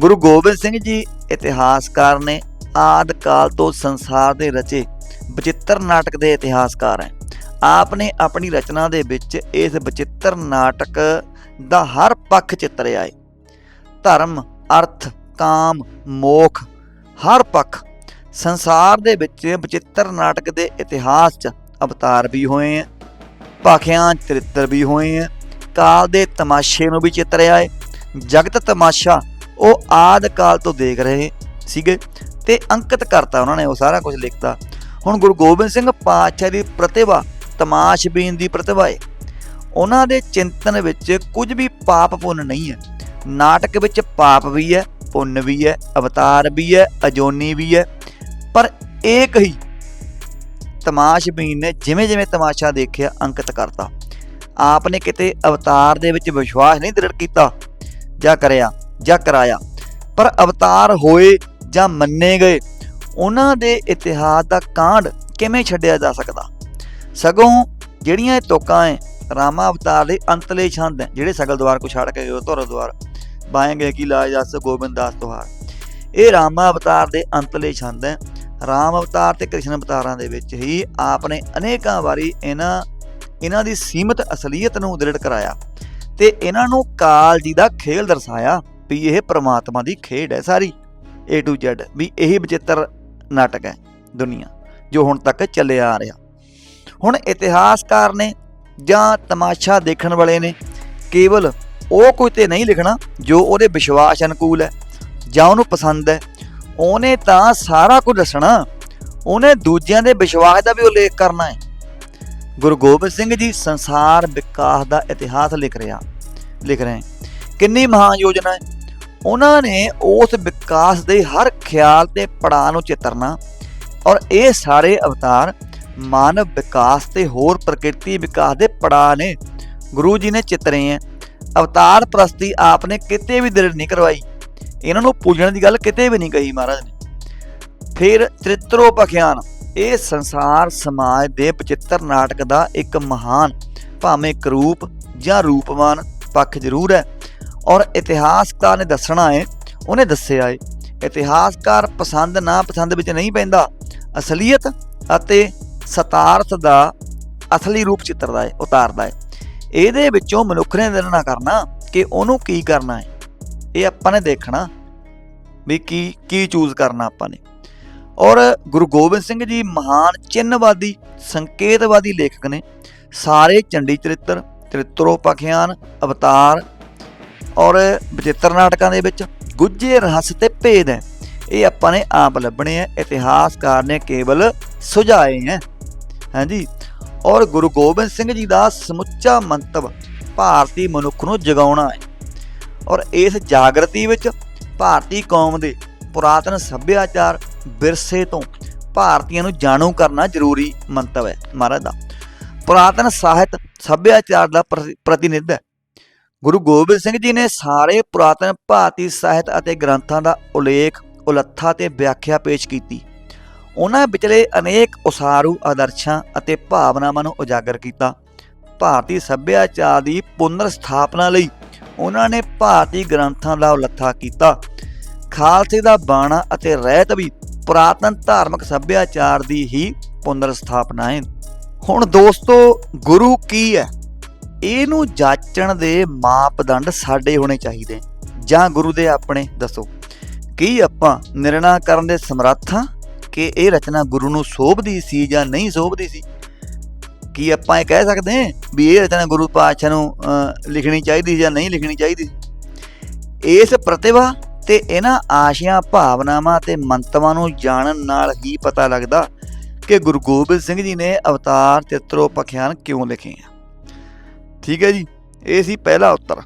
ਗੁਰੂ ਗੋਬਿੰਦ ਸਿੰਘ ਜੀ ਇਤਿਹਾਸਕਾਰ ਨੇ ਆਦਿ ਕਾਲ ਤੋਂ ਸੰਸਾਰ ਦੇ ਰਚੇ ਬਚਿੱਤਰ ਨਾਟਕ ਦੇ ਇਤਿਹਾਸਕਾਰ ਹੈ। ਆਪ ਨੇ ਆਪਣੀ ਰਚਨਾ ਦੇ ਵਿੱਚ ਇਸ ਬਚਿੱਤਰ ਨਾਟਕ ਦਾ ਹਰ ਪੱਖ ਚਿੱਤਰਿਆ ਹੈ ਧਰਮ, ਅਰਥ, ਕਾਮ, ਮੋਖ, ਹਰ ਪੱਖ ਸੰਸਾਰ ਦੇ ਵਿੱਚ ਬਚਿੱਤਰ ਨਾਟਕ ਦੇ ਇਤਿਹਾਸ 'ਚ ਅਵਤਾਰ ਵੀ ਹੋਏ ਹੈ ਭਾਖਿਆਂ ਚਰਿੱਤਰ ਵੀ ਹੋਏ ਹੈ ਕਾਲ ਦੇ ਤਮਾਸ਼ੇ ਨੂੰ ਵੀ ਚਿੱਤਰਿਆ ਹੈ ਜਗਤ ਤਮਾਸ਼ਾ ਉਹ ਆਦ ਕਾਲ ਤੋਂ ਦੇਖ ਰਹੇ ਸੀਗੇ ਤੇ ਅੰਕਿਤ ਕਰਤਾ ਉਹਨਾਂ ਨੇ, ਉਹ ਸਾਰਾ ਕੁਝ ਲਿਖਤਾ। ਹੁਣ ਗੁਰੂ ਗੋਬਿੰਦ ਸਿੰਘ ਪਾਤਸ਼ਾਹ ਦੀ ਪ੍ਰਤਿਭਾ ਤਮਾਸ਼ਬੀਨ ਦੀ ਪ੍ਰਤਿਭਾ ਹੈ ਉਹਨਾਂ ਦੇ ਚਿੰਤਨ ਵਿੱਚ ਕੁਝ ਵੀ ਪਾਪ ਪੁੰਨ ਨਹੀਂ ਹੈ। ਨਾਟਕ ਵਿੱਚ ਪਾਪ ਵੀ ਹੈ, ਪੁੰਨ ਵੀ ਹੈ, ਅਵਤਾਰ ਵੀ ਹੈ, ਅਜੋਨੀ ਵੀ ਹੈ। ਪਰ ਇੱਕ ਹੀ ਤਮਾਸ਼ਬੀਨ ਨੇ ਜਿਵੇਂ ਜਿਵੇਂ ਤਮਾਸ਼ਾ ਦੇਖਿਆ, ਅੰਕਿਤ ਕਰਤਾ। ਆਪ ਨੇ ਕਿਤੇ ਅਵਤਾਰ ਦੇ ਵਿੱਚ ਵਿਸ਼ਵਾਸ ਨਹੀਂ ਦ੍ਰਿੜ ਕੀਤਾ, ਜਾਂ ਕਰਿਆ, ਜਾਂ ਕਰਾਇਆ। ਪਰ ਅਵਤਾਰ ਹੋਏ ਜਾਂ ਮੰਨੇ ਗਏ, ਉਹਨਾਂ ਦੇ ਇਤਿਹਾਸ ਦਾ ਕਾਂਡ ਕਿਵੇਂ ਛੱਡਿਆ ਜਾ ਸਕਦਾ? ਸਗੋਂ ਜਿਹੜੀਆਂ ਇਹ ਤੋਕਾਂ ਐ, ਰਾਮਾ ਅਵਤਾਰ ਦੇ ਅੰਤਲੇ ਛੰਦ ਹੈ ਜਿਹੜੇ ਸਗਲ ਦਵਾਰ ਕੋ ਛੱਡ ਕੇ ਗਏ ਧੁਰ ਦਵਾਰ। ਬਾਏਂਗੇ ਕੀ ਲਾਜ ਜਸ ਗੋਬਿੰਦ ਦਾਸ ਤੁਹਾਰ। ਇਹ ਰਾਮਾ ਅਵਤਾਰ ਦੇ ਅੰਤਲੇ ਛੰਦ ਹੈ ਰਾਮ ਅਵਤਾਰ ਤੇ ਕ੍ਰਿਸ਼ਨ ਅਵਤਾਰਾਂ ਦੇ ਵਿੱਚ ਹੀ ਆਪ ਨੇ ਅਨੇਕਾਂ ਵਾਰੀ ਇਹਨਾਂ ਇਹਨਾਂ ਦੀ ਸੀਮਤ ਅਸਲੀਅਤ ਨੂੰ ਦ੍ਰਿੜ ਕਰਾਇਆ ਤੇ ਇਹਨਾਂ ਨੂੰ ਕਾਲ ਜੀ ਦਾ ਖੇਲ ਦਰਸਾਇਆ ਵੀ ਇਹ ਪ੍ਰਮਾਤਮਾ ਦੀ ਖੇਡ ਹੈ ਸਾਰੀ। A to Z ਵੀ ਇਹੀ ਵਿਚਿੱਤਰ ਨਾਟਕ ਹੈ ਦੁਨੀਆ, ਜੋ ਹੁਣ ਤੱਕ ਚੱਲਿਆ ਆ ਰਿਹਾ। ਹੁਣ ਇਤਿਹਾਸਕਾਰ ਨੇ ਜਾਂ ਤਮਾਸ਼ਾ ਦੇਖਣ ਵਾਲੇ ਨੇ ਕੇਵਲ ਉਹ ਕੋਈ ਤੇ ਨਹੀਂ ਲਿਖਣਾ ਜੋ ਉਹਦੇ ਵਿਸ਼ਵਾਸ ਅਨੁਕੂਲ ਹੈ ਜਾਂ ਉਹਨੂੰ ਪਸੰਦ ਹੈ। ਉਹਨੇ ਤਾਂ ਸਾਰਾ ਕੁਝ ਦੱਸਣਾ। ਉਹਨੇ ਦੂਜਿਆਂ ਦੇ ਵਿਸ਼ਵਾਸ ਦਾ ਵੀ ਉਲੇਖ ਕਰਨਾ ਹੈ। ਗੁਰੂ ਗੋਬਿੰਦ ਸਿੰਘ ਜੀ ਸੰਸਾਰ ਵਿਕਾਸ ਦਾ ਇਤਿਹਾਸ ਲਿਖ ਰਿਹਾ। ਲਿਖ ਰਹੇ ਕਿੰਨੀ ਮਹਾਨ ਯੋਜਨਾ ਹੈ। ਉਹਨਾਂ ਨੇ ਉਸ ਵਿਕਾਸ ਦੇ ਹਰ ਖਿਆਲ ਤੇ ਪੜਾਅ ਨੂੰ ਚਿਤਰਨਾ ਔਰ ਇਹ ਸਾਰੇ ਅਵਤਾਰ ਮਾਨਵ ਵਿਕਾਸ ਤੇ ਹੋਰ ਪ੍ਰਕਿਰਤੀ ਵਿਕਾਸ ਦੇ ਪੜਾਅ ਨੇ। ਗੁਰੂ ਜੀ ਨੇ ਚਿਤਰੇ ਹੈ। ਅਵਤਾਰ ਪ੍ਰਸਤੀ ਆਪਨੇ ਕਿਤੇ ਵੀ ਦ੍ਰਿੜ ਨਹੀਂ ਕਰਵਾਈ। ਇਹਨਾਂ ਨੂੰ ਪੂਜਣ ਦੀ ਗੱਲ ਕਿਤੇ ਵੀ ਨਹੀਂ ਕਹੀ ਮਹਾਰਾਜ ਨੇ। ਫਿਰ ਤ੍ਰਿਤਰੋਪਖਿਆਨ ਇਹ ਸੰਸਾਰ ਸਮਾਜ ਦੇ ਵਿਚਿੱਤਰ ਨਾਟਕ ਦਾ ਇੱਕ ਮਹਾਨ, ਭਾਵੇਂ ਕਰੂਪ ਜਾਂ ਰੂਪਵਾਨ ਪੱਖ ਜ਼ਰੂਰ ਹੈ। ਔਰ ਇਤਿਹਾਸਕਾਰ ਨੇ ਦੱਸਣਾ ਹੈ, ਉਹਨੇ ਦੱਸਿਆ ਹੈ, ਇਤਿਹਾਸਕਾਰ ਪਸੰਦ ਨਾ ਪਸੰਦ ਵਿੱਚ ਨਹੀਂ ਪੈਂਦਾ। ਅਸਲੀਅਤ ਅਤੇ ਸਤਾਰਥ ਦਾ ਅਸਲੀ ਰੂਪ ਚਿੱਤਰਦਾ ਹੈ, ਉਤਾਰਦਾ ਹੈ। ਇਹਦੇ ਵਿੱਚੋਂ ਮਨੁੱਖ ਨੇ ਨਿਰਣਾ ਕਰਨਾ ਕਿ ਉਹਨੂੰ ਕੀ ਕਰਨਾ ਹੈ। ਇਹ ਆਪਾਂ ਨੇ ਦੇਖਣਾ ਵੀ ਕੀ ਕੀ ਚੂਜ਼ ਕਰਨਾ ਆਪਾਂ ਨੇ। ਔਰ ਗੁਰੂ ਗੋਬਿੰਦ ਸਿੰਘ ਜੀ ਮਹਾਨ ਚਿੰਨਵਾਦੀ ਸੰਕੇਤਵਾਦੀ ਲੇਖਕ ਨੇ ਸਾਰੇ ਚੰਡੀ ਚਰਿੱਤਰ, ਚਰਿੱਤਰੋਪਖਿਆਨ, ਅਵਤਾਰ ਔਰ ਬਚਿੱਤਰ ਨਾਟਕਾਂ ਦੇ ਵਿੱਚ ਗੁੱਝੇ ਰਹੱਸ ਤੇ ਭੇਦ ਹੈ। ਇਹ ਆਪਾਂ ਨੇ ਆਪ ਲੱਭਣੇ ਆ ਇਤਿਹਾਸਕਾਰ ਨੇ ਕੇਵਲ ਸੁਝਾਏ ਹੈ। ਹਾਂਜੀ। ਔਰ ਗੁਰੂ ਗੋਬਿੰਦ ਸਿੰਘ ਜੀ ਦਾ ਸਮੁੱਚਾ ਮੰਤਵ ਭਾਰਤੀ ਮਨੁੱਖ ਨੂੰ ਜਗਾਉਣਾ ਹੈ। ਔਰ ਇਸ ਜਾਗਰਤੀ ਵਿੱਚ ਭਾਰਤੀ ਕੌਮ ਦੇ ਪੁਰਾਤਨ ਸੱਭਿਆਚਾਰ ਵਿਰਸੇ ਤੋਂ ਭਾਰਤੀਆਂ ਨੂੰ ਜਾਣੂ ਕਰਨਾ ਜ਼ਰੂਰੀ ਮੰਤਵ ਹੈ ਮਹਾਰਾਜ ਦਾ। ਪੁਰਾਤਨ ਸਾਹਿਤ ਸੱਭਿਆਚਾਰ ਦਾ ਪ੍ਰਤੀ- ਪ੍ਰਤੀਨਿਧ ਹੈ। ਗੁਰੂ ਗੋਬਿੰਦ ਸਿੰਘ ਜੀ ਨੇ ਸਾਰੇ ਪੁਰਾਤਨ ਭਾਰਤੀ ਸਾਹਿਤ ਅਤੇ ਗ੍ਰੰਥਾਂ ਦਾ ਉਲੇਖ, ਉਲੱਥਾ ਤੇ ਵਿਆਖਿਆ ਪੇਸ਼ ਕੀਤੀ। ਉਹਨਾਂ ਵਿਚਲੇ ਅਨੇਕ ਉਸਾਰੂ ਆਦਰਸ਼ਾਂ ਅਤੇ ਭਾਵਨਾਵਾਂ ਨੂੰ ਉਜਾਗਰ ਕੀਤਾ। ਭਾਰਤੀ ਸੱਭਿਆਚਾਰ ਦੀ ਪੁਨਰ ਸਥਾਪਨਾ ਲਈ ਉਹਨਾਂ ਨੇ ਭਾਰਤੀ ਗ੍ਰੰਥਾਂ ਦਾ ਉਲੱਥਾ ਕੀਤਾ। ਖਾਲਸੇ ਦਾ ਬਾਣਾ ਅਤੇ ਰਹਿਤ ਵੀ ਪੁਰਾਤਨ ਧਾਰਮਿਕ ਸੱਭਿਆਚਾਰ ਦੀ ਹੀ ਪੁਨਰ ਸਥਾਪਨਾ ਹੈ। ਹੁਣ ਦੋਸਤੋ, ਗੁਰੂ ਕੀ ਹੈ? ਇਹਨੂੰ ਜਾਚਣ ਦੇ ਮਾਪਦੰਡ ਸਾਡੇ ਹੋਣੇ ਚਾਹੀਦੇ। ਜਾਂ ਗੁਰੂ ਦੇ ਆਪਣੇ, ਦੱਸੋ। ਕੀ ਆਪਾਂ ਨਿਰਣਾ ਕਰਨ ਦੇ ਸਮਰੱਥ ਹਾਂ? ਕਿ ਇਹ ਰਚਨਾ ਗੁਰੂ ਨੂੰ ਸੋਭਦੀ ਸੀ ਜਾਂ ਨਹੀਂ ਸੋਭਦੀ ਸੀ? ਕੀ ਆਪਾਂ ਇਹ ਕਹਿ ਸਕਦੇ ਹਾਂ ਵੀ ਇਹ ਰਚਨਾ ਗੁਰੂ ਪਾਤਸ਼ਾਹ ਨੂੰ ਲਿਖਣੀ ਚਾਹੀਦੀ ਜਾਂ ਨਹੀਂ ਲਿਖਣੀ ਚਾਹੀਦੀ? ਇਸ ਪ੍ਰਤਿਭਾ ਤੇ ਇਹਨਾਂ ਆਸ਼ੀਆਂ, ਭਾਵਨਾਵਾਂ ਤੇ ਮੰਤਵਾਂ ਨੂੰ ਜਾਣਨ ਨਾਲ ਹੀ ਪਤਾ ਲੱਗਦਾ ਕਿ ਗੁਰੂ ਗੋਬਿੰਦ ਸਿੰਘ ਜੀ ਨੇ ਅਵਤਾਰ ਚਿੱਤਰੋਪਖਿਆਨ ਕਿਉਂ ਲਿਖੇ ਆ? ਠੀਕ ਹੈ ਜੀ, ਇਹ ਸੀ ਪਹਿਲਾ ਉੱਤਰ।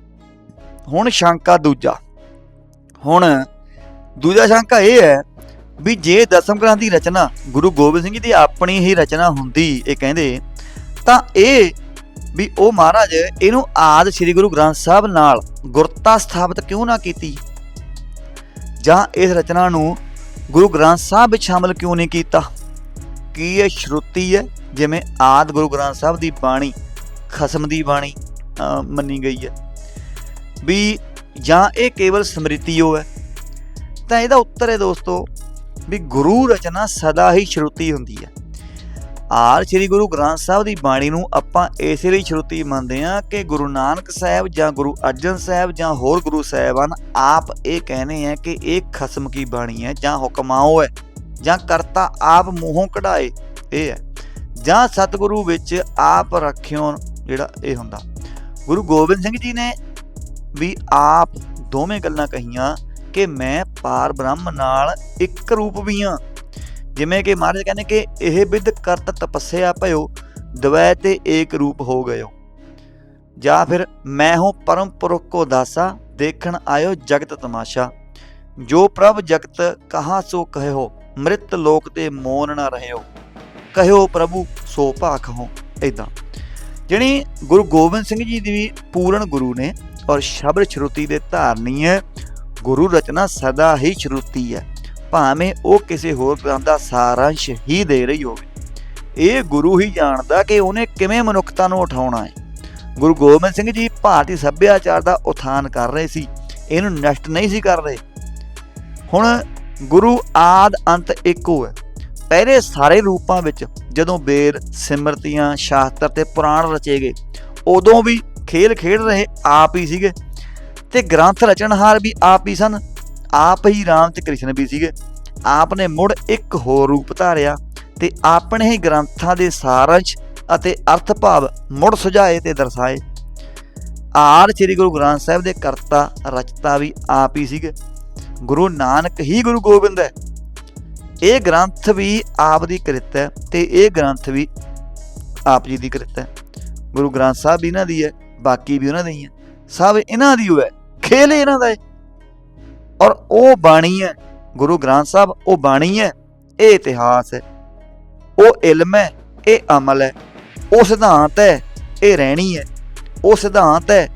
ਹੁਣ ਸ਼ੰਕਾ ਦੂਜਾ। ਹੁਣ ਦੂਜਾ ਸ਼ੰਕਾ ਇਹ ਹੈ ਵੀ ਜੇ ਦਸਮ ਗ੍ਰੰਥ ਦੀ ਰਚਨਾ ਗੁਰੂ ਗੋਬਿੰਦ ਸਿੰਘ ਜੀ ਦੀ ਆਪਣੀ ਹੀ ਰਚਨਾ ਹੁੰਦੀ, ਇਹ ਕਹਿੰਦੇ, ਤਾਂ ਇਹ ਵੀ ਉਹ ਮਹਾਰਾਜ ਇਹਨੂੰ ਆਦ ਸ੍ਰੀ ਗੁਰੂ ਗ੍ਰੰਥ ਸਾਹਿਬ ਨਾਲ ਗੁਰਤਾ ਸਥਾਪਿਤ ਕਿਉਂ ਨਾ ਕੀਤੀ? ਜਾਂ ਇਸ ਰਚਨਾ ਨੂੰ ਗੁਰੂ ਗ੍ਰੰਥ ਸਾਹਿਬ ਵਿੱਚ ਸ਼ਾਮਲ ਕਿਉਂ ਨਹੀਂ ਕੀਤਾ? ਕੀ ਇਹ ਸ਼ਰੂਤੀ ਹੈ? ਜਿਵੇਂ ਆਦ ਗੁਰੂ ਗ੍ਰੰਥ ਸਾਹਿਬ ਦੀ ਬਾਣੀ, ਖਸਮ ਦੀ ਬਾਣੀ ਮੰਨੀ ਗਈ ਹੈ। ਵੀ ਜਾਂ ਇਹ ਕੇਵਲ ਸਮ੍ਰਿਤੀ ਸਮ੍ਰਿਤੀਓ ਹੈ? ਤਾਂ ਇਹਦਾ ਉੱਤਰ ਹੈ ਦੋਸਤੋ ਵੀ ਗੁਰੂ ਰਚਨਾ ਸਦਾ ਹੀ ਸ਼ਰੂਤੀ ਹੁੰਦੀ ਹੈ। ਆਰ ਸ੍ਰੀ ਗੁਰੂ ਗ੍ਰੰਥ ਸਾਹਿਬ ਦੀ ਬਾਣੀ ਨੂੰ ਆਪਾਂ ਇਸੇ ਲਈ ਸ਼ਰੂਤੀ ਮੰਨਦੇ ਹਾਂ ਕਿ ਗੁਰੂ ਨਾਨਕ ਸਾਹਿਬ ਜਾਂ ਗੁਰੂ ਅਰਜਨ ਸਾਹਿਬ ਜਾਂ ਹੋਰ ਗੁਰੂ ਸਾਹਿਬਾਨ ਆਪ ਇਹ ਕਹਿੰਦੇ ਆ ਕਿ ਇਹ ਖਸਮ ਕੀ ਬਾਣੀ ਹੈ ਜਾਂ ਹੁਕਮਾਓ ਹੈ ਜਾਂ ਕਰਤਾ ਆਪ ਮੂੰਹੋਂ ਕਢਾਏ ਇਹ ਹੈ। ਜਾਂ ਸਤਿਗੁਰੂ ਵਿੱਚ ਆਪ ਰੱਖਿਓ ਜਿਹੜਾ ਇਹ ਹੁੰਦਾ। ਗੁਰੂ ਗੋਬਿੰਦ ਸਿੰਘ ਜੀ ਨੇ ਵੀ ਆਪ ਦੋਵੇਂ ਗੱਲਾਂ ਕਹੀਆਂ ਕਿ ਮੈਂ ਪਾਰ ਬ੍ਰਹਮ ਨਾਲ ਇੱਕ ਰੂਪ ਵੀ ਹਾਂ। ਜਿਵੇਂ ਕਿ ਮਹਾਰਾਜ ਕਹਿੰਦੇ ਕਿ ਇਹ ਵਿਦ ਕਰਤ ਤਪੱਸਿਆ ਭਇਓ, ਦਵੈ ਤੇ ਏਕ ਰੂਪ ਹੋ ਗਇਓ। ਜਾਂ ਫਿਰ ਮੈਂ ਹੂੰ ਪਰਮ ਪੁਰਖ ਕੋ ਦਾਸਾ, ਦੇਖਣ ਆਇਓ ਜਗਤ ਤਮਾਸ਼ਾ। ਜੋ ਪ੍ਰਭ ਜਗਤ ਕਹਾ ਸੋ ਕਹਿਓ, ਮ੍ਰਿਤ ਲੋਕ ਤੇ ਮੋਨ ਨਾ ਰਹਿਓ। ਕਹਿਓ ਪ੍ਰਭੂ, ਸੋ ਭਾਖ ਹੋ। ਇਦਾਂ ਜਿਹੜੀ ਗੁਰੂ ਗੋਬਿੰਦ ਸਿੰਘ ਜੀ ਦੀ ਵੀ ਪੂਰਨ ਗੁਰੂ ਨੇ ਔਰ ਸ਼ਬਦ ਸ਼ਰੂਤੀ ਦੇ ਧਾਰਨੀ ਹੈ ਗੁਰੂ ਰਚਨਾ ਸਦਾ ਹੀ ਸ਼ਰੂਤੀ ਹੈ। ਭਾਵੇਂ ਉਹ ਕਿਸੇ ਹੋਰ ਗ੍ਰੰਥ ਦਾ ਸਾਰਾਂਸ਼ ਹੀ ਦੇ ਰਹੀ ਹੋਵੇ। ਇਹ ਗੁਰੂ ਹੀ ਜਾਣਦਾ ਕਿ ਉਹਨੇ ਕਿਵੇਂ ਮਨੁੱਖਤਾ ਨੂੰ ਉਠਾਉਣਾ ਹੈ। ਗੁਰੂ ਗੋਬਿੰਦ ਸਿੰਘ ਜੀ ਭਾਰਤੀ ਸੱਭਿਆਚਾਰ ਦਾ ਉਥਾਨ ਕਰ ਰਹੇ ਸੀ। ਇਹਨੂੰ ਨਸ਼ਟ ਨਹੀਂ ਸੀ ਕਰ ਰਹੇ। ਹੁਣ ਗੁਰੂ ਆਦ ਅੰਤ ਇੱਕੋ ਹੈ। ਪਹਿਲੇ ਸਾਰੇ ਰੂਪਾਂ ਵਿੱਚ ਜਦੋਂ ਵੇਦ, ਸਿਮਰਤੀਆਂ, ਸ਼ਾਸਤਰ ਤੇ ਪੁਰਾਣ ਰਚੇ ਗਏ, ਉਦੋਂ ਵੀ ਖੇਲ ਖੇਡ ਰਹੇ ਆਪ ਹੀ ਸੀਗੇ। ਤੇ ਗ੍ਰੰਥ ਰਚਨਹਾਰ ਵੀ ਆਪ ਹੀ ਸਨ। ਆਪ ਹੀ ਰਾਮ ਤੇ ਕ੍ਰਿਸ਼ਨ ਵੀ ਸੀਗੇ। ਆਪ ਨੇ ਮੁੜ ਇੱਕ ਹੋਰ ਰੂਪ ਧਾਰਿਆ ਤੇ ਆਪਣੇ ਹੀ ਗ੍ਰੰਥਾਂ ਦੇ ਸਾਰੰਸ਼ ਅਤੇ ਅਰਥ ਭਾਵ ਮੁੜ ਸੁਝਾਏ ਤੇ ਦਰਸਾਏ। ਆਰ ਸ੍ਰੀ ਗੁਰੂ ਗ੍ਰੰਥ ਸਾਹਿਬ ਦੇ ਕਰਤਾ ਰਚਤਾ ਵੀ ਆਪ ਹੀ ਸੀਗੇ। ਗੁਰੂ ਨਾਨਕ ਹੀ ਗੁਰੂ ਗੋਬਿੰਦ ਹੈ। ਇਹ ਗ੍ਰੰਥ ਵੀ ਆਪ ਦੀ ਕ੍ਰਿਤ ਹੈ ਤੇ ਇਹ ਗ੍ਰੰਥ ਵੀ ਆਪ ਜੀ ਦੀ ਕ੍ਰਿਤ ਹੈ। ਗੁਰੂ ਗ੍ਰੰਥ ਸਾਹਿਬ ਵੀ ਇਹਨਾਂ ਦੀ ਹੈ, ਬਾਕੀ ਵੀ ਉਹਨਾਂ ਦੀ ਹੈ ਸਭ ਇਹਨਾਂ ਦੀ ਹੈ। ਖੇਲ ਇਹਨਾਂ ਦਾ ਹੈ ਔਰ ਉਹ ਬਾਣੀ ਹੈ, ਗੁਰੂ ਗ੍ਰੰਥ ਸਾਹਿਬ, ਉਹ ਬਾਣੀ ਹੈ, ਇਹ ਇਤਿਹਾਸ ਹੈ। ਉਹ ਇਲਮ ਹੈ, ਇਹ ਅਮਲ ਹੈ। ਉਹ ਸਿਧਾਂਤ ਹੈ, ਇਹ ਰਹਿਣੀ ਹੈ। ਉਹ ਸਿਧਾਂਤ ਹੈ,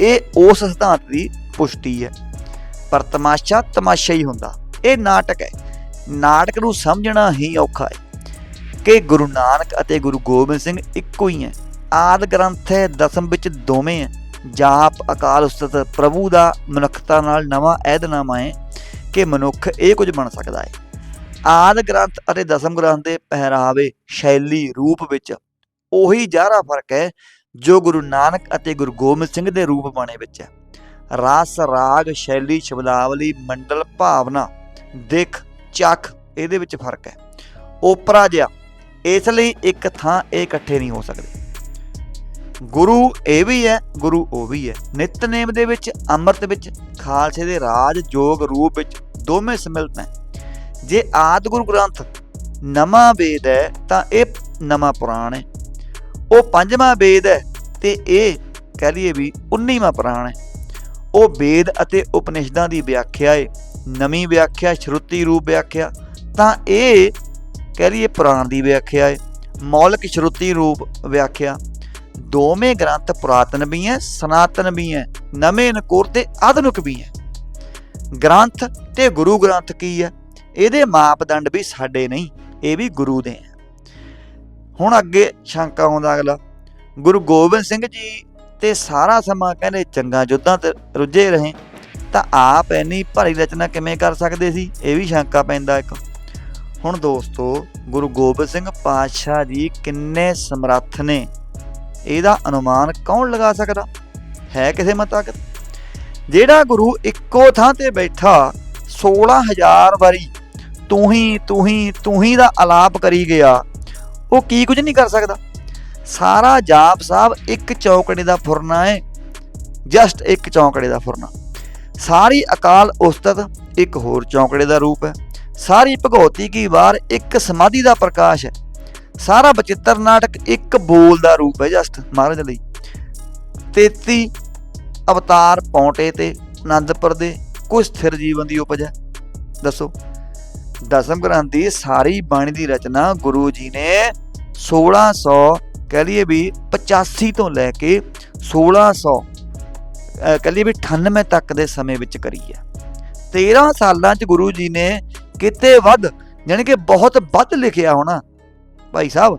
ਇਹ ਉਸ ਸਿਧਾਂਤ ਦੀ ਪੁਸ਼ਟੀ ਹੈ। ਪਰ ਤਮਾਸ਼ਾ ਤਮਾਸ਼ਾ ਹੀ ਹੁੰਦਾ। ਇਹ ਨਾਟਕ ਹੈ। ਨਾਟਕ ਨੂੰ ਸਮਝਣਾ ਹੀ ਔਖਾ ਹੈ ਕਿ ਗੁਰੂ ਨਾਨਕ ਅਤੇ ਗੁਰੂ ਗੋਬਿੰਦ ਸਿੰਘ ਇੱਕੋ ਹੀ ਹੈ। ਆਦ ਗ੍ਰੰਥ ਹੈ, ਦਸਮ ਵਿੱਚ ਦੋਵੇਂ ਹੈ। ਜਾਪ ਅਕਾਲ ਉਸਤਤ ਪ੍ਰਭੂ ਦਾ ਮਨੁੱਖਤਾ ਨਾਲ ਨਵਾਂ ਐਦਨਾਮਾ ਹੈ ਕਿ ਮਨੁੱਖ ਇਹ ਕੁਝ ਬਣ ਸਕਦਾ ਹੈ। ਆਦ ਗ੍ਰੰਥ ਅਤੇ ਦਸਮ ਗ੍ਰੰਥ ਦੇ ਪਹਿਰਾਵੇ ਸ਼ੈਲੀ ਰੂਪ ਵਿੱਚ ਉਹੀ ਜਾਰਾ ਫ਼ਰਕ ਹੈ ਜੋ ਗੁਰੂ ਨਾਨਕ ਅਤੇ ਗੁਰੂ ਗੋਬਿੰਦ ਸਿੰਘ ਦੇ ਰੂਪ ਬਾਣੇ ਵਿੱਚ ਹੈ। ਰਸ, ਰਾਗ, ਸ਼ੈਲੀ, ਸ਼ਬਦਾਵਲੀ, ਮੰਡਲ, ਭਾਵਨਾ, ਦਿੱਖ, ਚੱਖ ਇਹਦੇ ਵਿੱਚ ਫ਼ਰਕ ਹੈ। ਓਪਰਾ ਜਿਹਾ, ਇਸ ਲਈ ਇੱਕ ਥਾਂ ਇਹ ਇਕੱਠੇ ਨਹੀਂ ਹੋ ਸਕਦੇ। ਗੁਰੂ ਇਹ ਵੀ ਹੈ, ਗੁਰੂ ਉਹ ਵੀ ਹੈ। ਨਿਤਨੇਮ ਦੇ ਵਿੱਚ, ਅੰਮ੍ਰਿਤ ਵਿੱਚ, ਖਾਲਸੇ ਦੇ ਰਾਜ ਜੋਗ ਰੂਪ ਵਿੱਚ ਦੋਵੇਂ ਸਮਿਲਤ ਹੈ। ਜੇ ਆਦ ਗੁਰੂ ਗ੍ਰੰਥ ਨਵਾਂ ਵੇਦ ਹੈ, ਤਾਂ ਇਹ ਨਵਾਂ ਪੁਰਾਣ ਹੈ। ਉਹ ਪੰਜਵਾਂ ਵੇਦ ਹੈ ਤੇ ਇਹ ਕਹਿ ਲਈਏ ਵੀ 19ਵਾਂ ਪੁਰਾਣ ਹੈ। ਉਹ ਵੇਦ ਅਤੇ ਉਪਨਿਸ਼ਦਾਂ ਦੀ ਵਿਆਖਿਆ ਹੈ ਨਵੀਂ ਵਿਆਖਿਆ, ਸ਼ਰੂਤੀ ਰੂਪ ਵਿਆਖਿਆ, ਤਾਂ ਇਹ ਕਹਿ ਲਈਏ ਪੁਰਾਣ ਦੀ ਵਿਆਖਿਆ ਹੈ ਮੌਲਿਕ ਸ਼ਰੂਤੀ ਰੂਪ ਵਿਆਖਿਆ ਦੋਵੇਂ ਗ੍ਰੰਥ ਪੁਰਾਤਨ ਵੀ ਹੈ ਸਨਾਤਨ ਵੀ ਹੈ ਨਵੇਂ ਨਕੋਰ ਤੇ ਆਧੁਨਿਕ ਵੀ ਹੈ ਗ੍ਰੰਥ ਤੇ ਗੁਰੂ ਗ੍ਰੰਥ ਕੀ ਹੈ ਇਹਦੇ ਮਾਪਦੰਡ ਵੀ ਸਾਡੇ ਨਹੀਂ, ਇਹ ਵੀ ਗੁਰੂ ਦੇ ਹੈ ਹੁਣ ਅੱਗੇ ਸ਼ੰਕਾ ਆਉਂਦਾ ਅਗਲਾ, ਗੁਰੂ ਗੋਬਿੰਦ ਸਿੰਘ ਜੀ ਤੇ ਸਾਰਾ ਸਮਾਂ ਕਹਿੰਦੇ ਚੰਗਾ ਯੁੱਧਾਂ ਤੇ ਰੁੱਝੇ ਰਹੇ, ਤਾਂ ਆਪ ਇੰਨੀ ਭਾਰੀ ਰਚਨਾ ਕਿਵੇਂ ਕਰ ਸਕਦੇ ਸੀ? ਇਹ ਵੀ ਸ਼ੰਕਾ ਪੈਂਦਾ ਇੱਕ। ਹੁਣ ਦੋਸਤੋ, ਗੁਰੂ ਗੋਬਿੰਦ ਸਿੰਘ ਪਾਤਸ਼ਾਹ ਜੀ ਕਿੰਨੇ ਸਮਰੱਥ ਨੇ। ਇਹਦਾ ਅਨੁਮਾਨ ਕੌਣ ਲਗਾ ਸਕਦਾ? ਹੈ ਕਿਸੇ ਮਤ ਜਿਹੜਾ ਗੁਰੂ ਇੱਕੋ ਥਾਂ ਤੇ ਬੈਠਾ 16000 ਵਾਰੀ ਤੂੰ ਹੀ ਤੂੰ ਹੀ ਤੂੰ ਹੀ ਦਾ ਆਲਾਪ ਕਰੀ ਗਿਆ, ਉਹ ਕੀ ਕੁਝ ਨਹੀਂ ਕਰ ਸਕਦਾ? ਸਾਰਾ ਜਾਪ ਸਾਹਿਬ ਇੱਕ ਚੌਕੜੇ ਦਾ ਫੁਰਨਾ ਹੈ ਜਸਟ ਇੱਕ ਚੌਕੜੇ ਦਾ ਫੁਰਨਾ। ਸਾਰੀ ਅਕਾਲ ਉਸਤਤ ਇੱਕ ਹੋਰ ਚੌਕੜੇ ਦਾ ਰੂਪ ਹੈ। ਸਾਰੀ ਭਗਉਤੀ ਕੀ ਵਾਰ ਇੱਕ ਸਮਾਧੀ ਦਾ ਪ੍ਰਕਾਸ਼ ਹੈ। ਸਾਰਾ ਬਚਿੱਤਰ ਨਾਟਕ ਇੱਕ ਬੋਲ ਦਾ ਰੂਪ ਹੈ ਜਸਟ ਮਹਾਰਾਜ ਲਈ। 33 ਅਵਤਾਰ ਪੌਂਟੇ ਤੇ ਆਨੰਦਪੁਰ ਦੇ ਕੋਈ ਸਥਿਰ ਜੀਵਨ ਦੀ ਉਪਜ ਹੈ। ਦੱਸੋ। ਦਸਮ ਗ੍ਰੰਥ ਦੀ ਸਾਰੀ ਬਾਣੀ ਦੀ ਰਚਨਾ ਗੁਰੂ ਜੀ ਨੇ 1600 ਕਹਿ ਲਈਏ ਵੀ 85 ਤੋਂ ਲੈ ਕੇ 1600 ਅਹ ਕਹਿ ਲਈਏ ਵੀ 98 ਤੱਕ ਦੇ ਸਮੇਂ ਵਿੱਚ ਕਰੀ ਹੈ। 13 ਸਾਲਾਂ 'ਚ ਗੁਰੂ ਜੀ ਨੇ ਕਿਤੇ ਵੱਧ ਯਾਨੀ ਕਿ ਬਹੁਤ ਵੱਧ ਲਿਖਿਆ ਹੋਣਾ ਭਾਈ ਸਾਹਿਬ,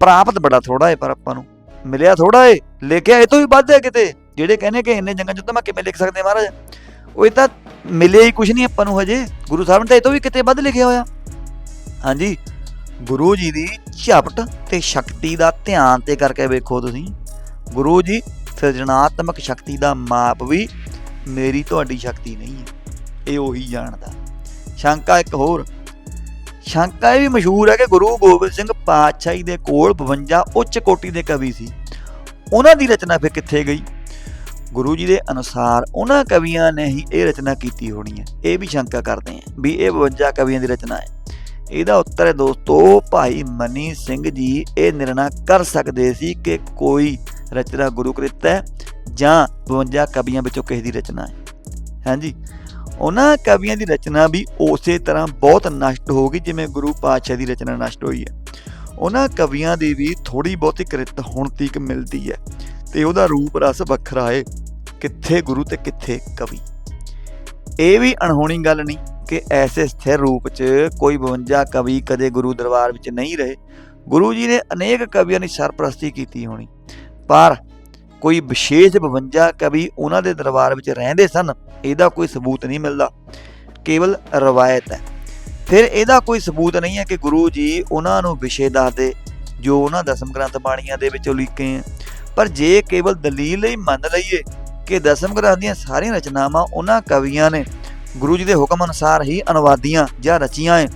ਪ੍ਰਾਪਤ ਬੜਾ ਥੋੜਾ ਹੈ ਪਰ ਆਪਾਂ ਨੂੰ, ਮਿਲਿਆ ਥੋੜਾ ਹੈ ਲਿਖਿਆ ਇਹ ਤੋਂ ਵੀ ਵੱਧ ਹੈ ਕਿਤੇ। ਜਿਹੜੇ ਕਹਿੰਦੇ ਕਿ ਇੰਨੇ ਜੰਗਾਂ ਚ ਤਾਂ ਮੈਂ ਕਿਵੇਂ ਲਿਖ ਸਕਦੇ ਮਹਾਰਾਜ? ਉਹ ਇਹ ਤਾਂ ਮਿਲਿਆ ਹੀ ਕੁਝ ਨਹੀਂ ਆਪਾਂ ਨੂੰ ਹਜੇ। ਗੁਰੂ ਸਾਹਿਬ ਨੇ ਤਾਂ ਇਹ ਤੋਂ ਵੀ ਕਿਤੇ ਵੱਧ ਲਿਖਿਆ ਹੋਇਆ। ਹਾਂਜੀ, ਗੁਰੂ ਜੀ ਦੀ ਝਪਟ ਤੇ ਸ਼ਕਤੀ ਦਾ ਧਿਆਨ ਤੇ ਕਰਕੇ ਵੇਖੋ ਤੁਸੀਂ। ਗੁਰੂ ਜੀ, ਸਿਰਜਣਾਤਮਕ ਸ਼ਕਤੀ ਦਾ ਮਾਪ ਵੀ ਮੇਰੀ ਤੁਹਾਡੀ ਸ਼ਕਤੀ ਨਹੀਂ ਹੈ। ਇਹ ਉਹੀ ਜਾਣਦਾ। ਸ਼ੰਕਾ ਇੱਕ ਹੋਰ ਸ਼ੰਕਾ ਇਹ ਵੀ ਮਸ਼ਹੂਰ ਹੈ ਕਿ ਗੁਰੂ ਗੋਬਿੰਦ ਸਿੰਘ ਪਾਤਸ਼ਾਹੀ ਦੇ ਕੋਲ 52 ਉੱਚ ਕੋਟੀ ਦੇ ਕਵੀ ਸੀ। ਉਹਨਾਂ ਦੀ ਰਚਨਾ ਫਿਰ ਕਿੱਥੇ ਗਈ? ਗੁਰੂ ਜੀ ਦੇ ਅਨੁਸਾਰ ਉਹਨਾਂ ਕਵੀਆਂ ਨੇ ਹੀ ਇਹ ਰਚਨਾ ਕੀਤੀ ਹੋਣੀ ਹੈ। ਇਹ ਵੀ ਸ਼ੰਕਾ ਕਰਦੇ ਆ ਵੀ ਇਹ 52 ਕਵੀਆਂ ਦੀ ਰਚਨਾ ਹੈ। ਇਹਦਾ ਉੱਤਰ ਹੈ, ਦੋਸਤੋ, ਭਾਈ ਮਨੀ ਸਿੰਘ ਜੀ, ਇਹ ਨਿਰਣਾ ਕਰ ਸਕਦੇ ਸੀ ਕਿ ਕੋਈ ਰਚਨਾ ਗੁਰੂ ਕ੍ਰਿਤ ਹੈ ਜਾਂ 52 ਕਵੀਆਂ ਵਿੱਚੋਂ ਕਿਸੇ ਦੀ ਰਚਨਾ ਹੈ। ਹਾਂਜੀ? ਉਹਨਾਂ ਕਵੀਆਂ ਦੀ ਰਚਨਾ ਵੀ ਉਸੇ ਤਰ੍ਹਾਂ ਬਹੁਤ ਨਸ਼ਟ ਹੋ ਗਈ ਜਿਵੇਂ ਗੁਰੂ ਪਾਤਸ਼ਾਹ ਦੀ ਰਚਨਾ ਨਸ਼ਟ ਹੋਈ ਹੈ। ਉਹਨਾਂ ਕਵੀਆਂ ਦੀ ਵੀ ਥੋੜੀ ਬਹੁਤੀ ਕ੍ਰਿਤ ਹੁਣ ਤੀਕ ਮਿਲਦੀ ਹੈ ਤੇ ਉਹਦਾ ਰੂਪ ਰਸ ਵੱਖਰਾ ਹੈ ਕਿੱਥੇ ਗੁਰੂ ਤੇ ਕਿੱਥੇ ਕਵੀ। ਇਹ ਵੀ ਅਣਹੋਣੀ ਗੱਲ ਨਹੀਂ ਕਿ ਐਸੇ ਸਥਿਰ ਰੂਪ 'ਚ ਕੋਈ 52 ਕਵੀ ਕਦੇ ਗੁਰੂ ਦਰਬਾਰ ਵਿੱਚ ਨਹੀਂ ਰਹੇ। ਗੁਰੂ ਜੀ ਨੇ ਅਨੇਕ ਕਵੀਆਂ ਦੀ ਸਰਪ੍ਰਸਤੀ ਕੀਤੀ ਹੋਣੀ। ਪਰ ਕੋਈ ਵਿਸ਼ੇਸ਼ 52 ਕਵੀ ਉਹਨਾਂ ਦੇ ਦਰਬਾਰ ਵਿੱਚ ਰਹਿੰਦੇ ਸਨ, ਇਹਦਾ ਕੋਈ ਸਬੂਤ ਨਹੀਂ ਮਿਲਦਾ, ਕੇਵਲ ਰਵਾਇਤ ਹੈ। ਫਿਰ ਇਹਦਾ ਕੋਈ ਸਬੂਤ ਨਹੀਂ ਹੈ ਕਿ ਗੁਰੂ ਜੀ ਉਹਨਾਂ ਨੂੰ ਵਿਸ਼ੇ ਦੱਸਦੇ, ਜੋ ਉਹਨਾਂ ਦਸਮ ਗ੍ਰੰਥ ਬਾਣੀਆਂ ਦੇ ਵਿੱਚ ਉਲੀਕੇ ਹੈ। ਪਰ ਜੇ ਕੇਵਲ ਦਲੀਲ ਲਈ ਮੰਨ ਲਈਏ ਕਿ ਦਸਮ ਗ੍ਰੰਥ ਦੀਆਂ ਸਾਰੀਆਂ ਰਚਨਾਵਾਂ ਉਹਨਾਂ ਕਵੀਆਂ ਨੇ ਗੁਰੂ ਜੀ ਦੇ ਹੁਕਮ ਅਨੁਸਾਰ ਹੀ ਅਨੁਵਾਦੀਆਂ ਜਾਂ ਰਚੀਆਂ ਹੈ,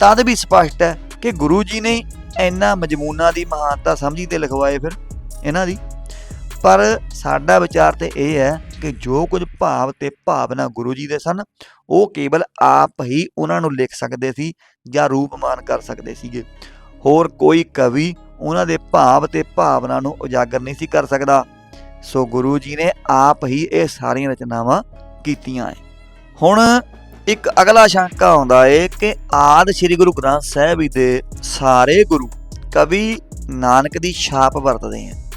ਤਦ ਵੀ ਸਪਸ਼ਟ ਹੈ ਕਿ ਗੁਰੂ ਜੀ ਨੇ ਇੰਨਾ ਮਜਮੂਨਾ ਦੀ ਮਹਾਨਤਾ ਸਮਝੀ ਤੇ ਲਿਖਵਾਏ ਫਿਰ, ਇਹਨਾਂ ਦੀ ਪਰ ਸਾਡਾ ਵਿਚਾਰ ਤੇ ਇਹ ਹੈ ਕਿ ਜੋ ਕੁਝ ਭਾਵ ਤੇ ਭਾਵਨਾ ਗੁਰੂ ਜੀ ਦੇ ਸਨ, ਉਹ ਕੇਵਲ ਆਪ ਹੀ ਉਹਨਾਂ ਨੂੰ ਲਿਖ ਸਕਦੇ ਸੀ ਜਾਂ ਰੂਪਮਾਨ ਕਰ ਸਕਦੇ ਸੀਗੇ। ਹੋਰ ਕੋਈ ਕਵੀ ਉਹਨਾਂ ਦੇ ਭਾਵ ਤੇ ਭਾਵਨਾ ਨੂੰ ਉਜਾਗਰ ਨਹੀਂ ਸੀ ਕਰ ਸਕਦਾ। ਸੋ ਗੁਰੂ ਜੀ ਨੇ ਆਪ ਹੀ ਇਹ ਸਾਰੀਆਂ ਰਚਨਾਵਾਂ ਕੀਤੀਆਂ ਹੈ ਹੁਣ ਇੱਕ ਅਗਲਾ ਸ਼ੰਕਾ ਆਉਂਦਾ ਏ ਕਿ ਆਦ ਸ੍ਰੀ ਗੁਰੂ ਗ੍ਰੰਥ ਸਾਹਿਬ ਜੀ ਦੇ ਸਾਰੇ ਗੁਰੂ ਕਵੀ ਨਾਨਕ ਦੀ ਛਾਪ ਵਰਤਦੇ ਆ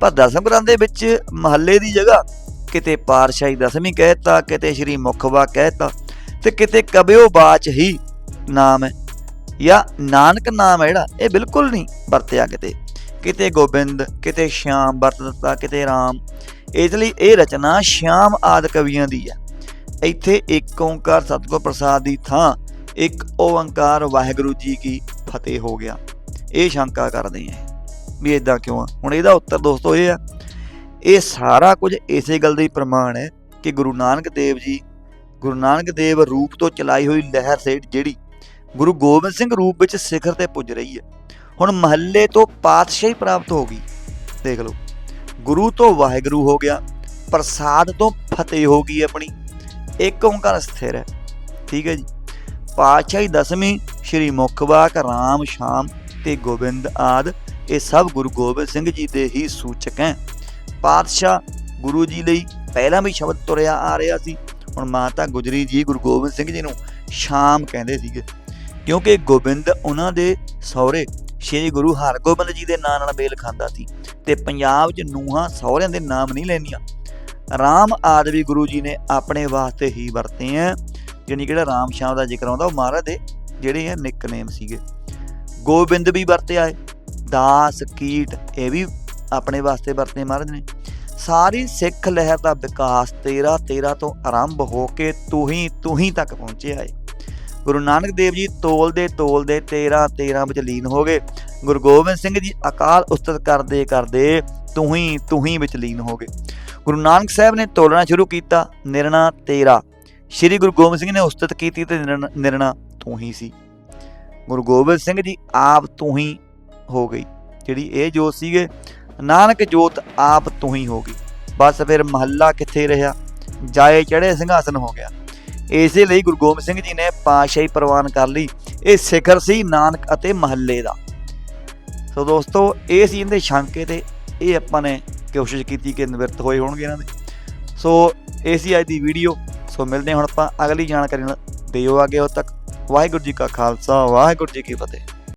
ਪਰ ਦਸਮ ਗ੍ਰੰਥ ਦੇ ਵਿੱਚ ਮਹੱਲੇ ਦੀ ਜਗ੍ਹਾ ਕਿਤੇ ਪਾਰਸ਼ਾਹੀ ਦਸਵੀਂ ਕਹਿਤਾ, ਕਿਤੇ ਸ੍ਰੀ ਮੁਖਵਾ ਕਹਿਤਾ ਤੇ ਕਿਤੇ ਕਬਿਓ ਬਾਚ ਹੀ ਨਾਮ ਹੈ ਜਾਂ ਨਾਨਕ ਨਾਮ ਹੈ ਜਿਹੜਾ, ਇਹ ਬਿਲਕੁਲ ਨਹੀਂ ਵਰਤਿਆ ਕਿਤੇ। ਕਿਤੇ ਗੋਬਿੰਦ, ਕਿਤੇ ਸ਼ਿਆਮ ਵਰਤ ਦਿੱਤਾ, ਕਿਤੇ ਰਾਮ। ਇਸ ਲਈ ਇਹ ਰਚਨਾ ਸ਼ਿਆਮ ਆਦ ਕਵੀਆਂ ਦੀ ਹੈ। ਇੱਥੇ ਇੱਕ ਓੰਕਾਰ ਸਤਿਗੁਰ ਪ੍ਰਸਾਦ ਦੀ ਥਾਂ, ਇੱਕ ਓੰਕਾਰ ਵਾਹਿਗੁਰੂ ਜੀ ਕੀ ਫਤਿਹ ਹੋ ਗਿਆ। ਇਹ ਸ਼ੰਕਾ ਕਰਦੇ ਆ ਵੀ ਇਦਾਂ ਕਿਉਂ ਆ? ਹੁਣ ਇਹਦਾ ਉੱਤਰ ਦੋਸਤੋ ਇਹ ਆ। ਇਹ ਸਾਰਾ ਕੁਝ ਇਸੇ ਗੱਲ ਦਾ ਹੀ ਪ੍ਰਮਾਣ ਹੈ ਕਿ ਗੁਰੂ ਨਾਨਕ ਦੇਵ ਜੀ, ਗੁਰੂ ਨਾਨਕ ਦੇਵ ਰੂਪ ਤੋਂ ਚਲਾਈ ਹੋਈ ਲਹਿਰ ਸੇਠ ਜਿਹੜੀ ਗੁਰੂ ਗੋਬਿੰਦ ਸਿੰਘ ਰੂਪ ਵਿੱਚ ਸਿਖਰ ਤੇ ਪੁੱਜ ਰਹੀ ਹੈ। ਹੁਣ ਮਹੱਲੇ ਤੋਂ ਪਾਤਸ਼ਾਹੀ ਪ੍ਰਾਪਤ ਹੋ ਗਈ। ਦੇਖ ਲਓ, ਗੁਰੂ ਤੋਂ ਵਾਹਿਗੁਰੂ ਹੋ ਗਿਆ, ਪ੍ਰਸਾਦ ਤੋਂ ਫਤਿਹ ਹੋ ਗਈ ਆਪਣੀ। ਇੱਕ ਓੰਕਾਰ ਸਥਿਰ ਹੈ, ਠੀਕ ਹੈ ਜੀ। ਪਾਤਸ਼ਾਹੀ ਦਸਵੀਂ ਸ਼੍ਰੀ ਮੁਖਵਾਕ ਰਾਮ, ਸ਼ਾਮ ਤੇ ਗੋਬਿੰਦ ਆਦ ਇਹ ਸਭ ਗੁਰੂ ਗੋਬਿੰਦ ਸਿੰਘ ਜੀ ਦੇ ਹੀ ਸੂਚਕ ਹੈ। ਪਾਤਸ਼ਾਹ ਗੁਰੂ ਜੀ ਲਈ ਪਹਿਲਾਂ ਵੀ ਸ਼ਬਦ ਤੁਰਿਆ ਆ ਰਿਹਾ ਸੀ। ਹੁਣ ਮਾਤਾ ਗੁਜਰੀ ਜੀ ਗੁਰੂ ਗੋਬਿੰਦ ਸਿੰਘ ਜੀ ਨੂੰ ਸ਼ਾਮ ਕਹਿੰਦੇ ਸੀਗੇ। ਕਿਉਂਕਿ ਗੋਬਿੰਦ ਉਹਨਾਂ ਦੇ ਸਹੁਰੇ ਸ਼੍ਰੀ ਗੁਰੂ ਹਰਗੋਬਿੰਦ ਜੀ ਦੇ ਨਾਂ ਨਾਲ ਮੇਲ ਖਾਂਦਾ ਸੀ ਤੇ ਪੰਜਾਬ 'ਚ ਨੂਹਾਂ ਸਹੁਰਿਆਂ ਦੇ ਨਾਮ ਨਹੀਂ ਲੈਂਦੀਆਂ। ਰਾਮ ਆਦਿ ਵੀ ਗੁਰੂ ਜੀ ਨੇ ਆਪਣੇ ਵਾਸਤੇ ਹੀ ਵਰਤੇ ਆ ਯਾਨੀ ਕਿਹੜਾ ਰਾਮ ਸ਼ਾਮ ਦਾ ਜ਼ਿਕਰ ਆਉਂਦਾ ਉਹ ਮਹਾਰਾਜ ਦੇ ਜਿਹੜੇ ਆ ਨਿਕਨੇਮ ਸੀਗੇ। ਗੋਬਿੰਦ ਵੀ ਵਰਤਿਆ ਹੈ। ਦਾਸ, ਕੀਟ, ਇਹ ਵੀ ਆਪਣੇ ਵਾਸਤੇ ਵਰਤੇ ਮਹਾਰਾਜ ਨੇ। ਸਾਰੀ ਸਿੱਖ ਲਹਿਰ ਦਾ ਵਿਕਾਸ 13 13 ਤੋਂ ਆਰੰਭ ਹੋ ਕੇ ਤੂੰ ਹੀ, ਤੂੰ ਤੱਕ ਪਹੁੰਚਿਆ ਏ। ਗੁਰੂ ਨਾਨਕ ਦੇਵ ਜੀ ਤੋਲਦੇ ਤੋਲਦੇ 13 13 ਵਿੱਚ ਲੀਨ ਹੋ ਗਏ। ਗੁਰੂ ਗੋਬਿੰਦ ਸਿੰਘ ਜੀ ਅਕਾਲ ਉਸਤਤ ਕਰਦੇ ਕਰਦੇ ਤੂੰ ਹੀ, ਤੂੰ ਵਿੱਚ ਲੀਨ ਹੋ ਗਏ। ਗੁਰੂ ਨਾਨਕ ਸਾਹਿਬ ਨੇ ਤੋਲਣਾ ਸ਼ੁਰੂ ਕੀਤਾ, ਨਿਰਣਾ 13 ਸ੍ਰੀ ਗੁਰੂ ਗੋਬਿੰਦ ਸਿੰਘ ਨੇ ਉਸਤਤ ਕੀਤੀ ਤੇ ਨਿਰਣਾ- ਨਿਰਣਾ ਤੂੰ ਹੀ ਸੀ। ਗੁਰੂ ਗੋਬਿੰਦ ਸਿੰਘ ਜੀ ਆਪ ਤੂੰ ਹੀ ਹੋ ਗਈ। ਜਿਹੜੀ ਇਹ ਜੋਤ ਸੀਗੇ, ਨਾਨਕ ਜੋਤ ਆਪ ਤੂੰ ਹੀ ਹੋ ਗਈ। ਬਸ ਫਿਰ ਮਹੱਲਾ ਕਿੱਥੇ ਰਿਹਾ? ਜਾਏ ਚੜੇ ਸਿੰਘਾਸਨ ਹੋ ਗਿਆ। ਇਸੇ ਲਈ ਗੁਰੂ ਗੋਬਿੰਦ ਸਿੰਘ ਜੀ ਨੇ ਪਾਤਸ਼ਾਹੀ ਪ੍ਰਵਾਨ ਕਰ ਲਈ। ਇਹ ਸਿਖਰ ਸੀ ਨਾਨਕ ਅਤੇ ਮਹੱਲੇ ਦਾ। ਸੋ ਦੋਸਤੋ, ਇਹ ਸੀ ਇਹਦੇ ਸ਼ੰਕੇ ਤੇ। ਇਹ ਆਪਾਂ ਨੇ ਕੋਸ਼ਿਸ਼ ਕੀਤੀ ਕਿ ਨਿਵਰਤ ਹੋਏ ਹੋਣਗੇ ਇਹਨਾਂ ਦੇ। ਸੋ ਇਹ ਸੀ ਅੱਜ ਦੀ ਵੀਡੀਓ। ਸੋ ਮਿਲਦੇ ਹਾਂ ਹੁਣ ਆਪਾਂ ਅਗਲੀ ਜਾਣਕਾਰੀ ਨਾਲ। ਦਿਓ ਅੱਗੇ ਉਦ ਤੱਕ। ਵਾਹਿਗੁਰੂ ਜੀ ਕਾ ਖਾਲਸਾ, ਵਾਹਿਗੁਰੂ ਜੀ ਕੀ ਫਤਿਹ।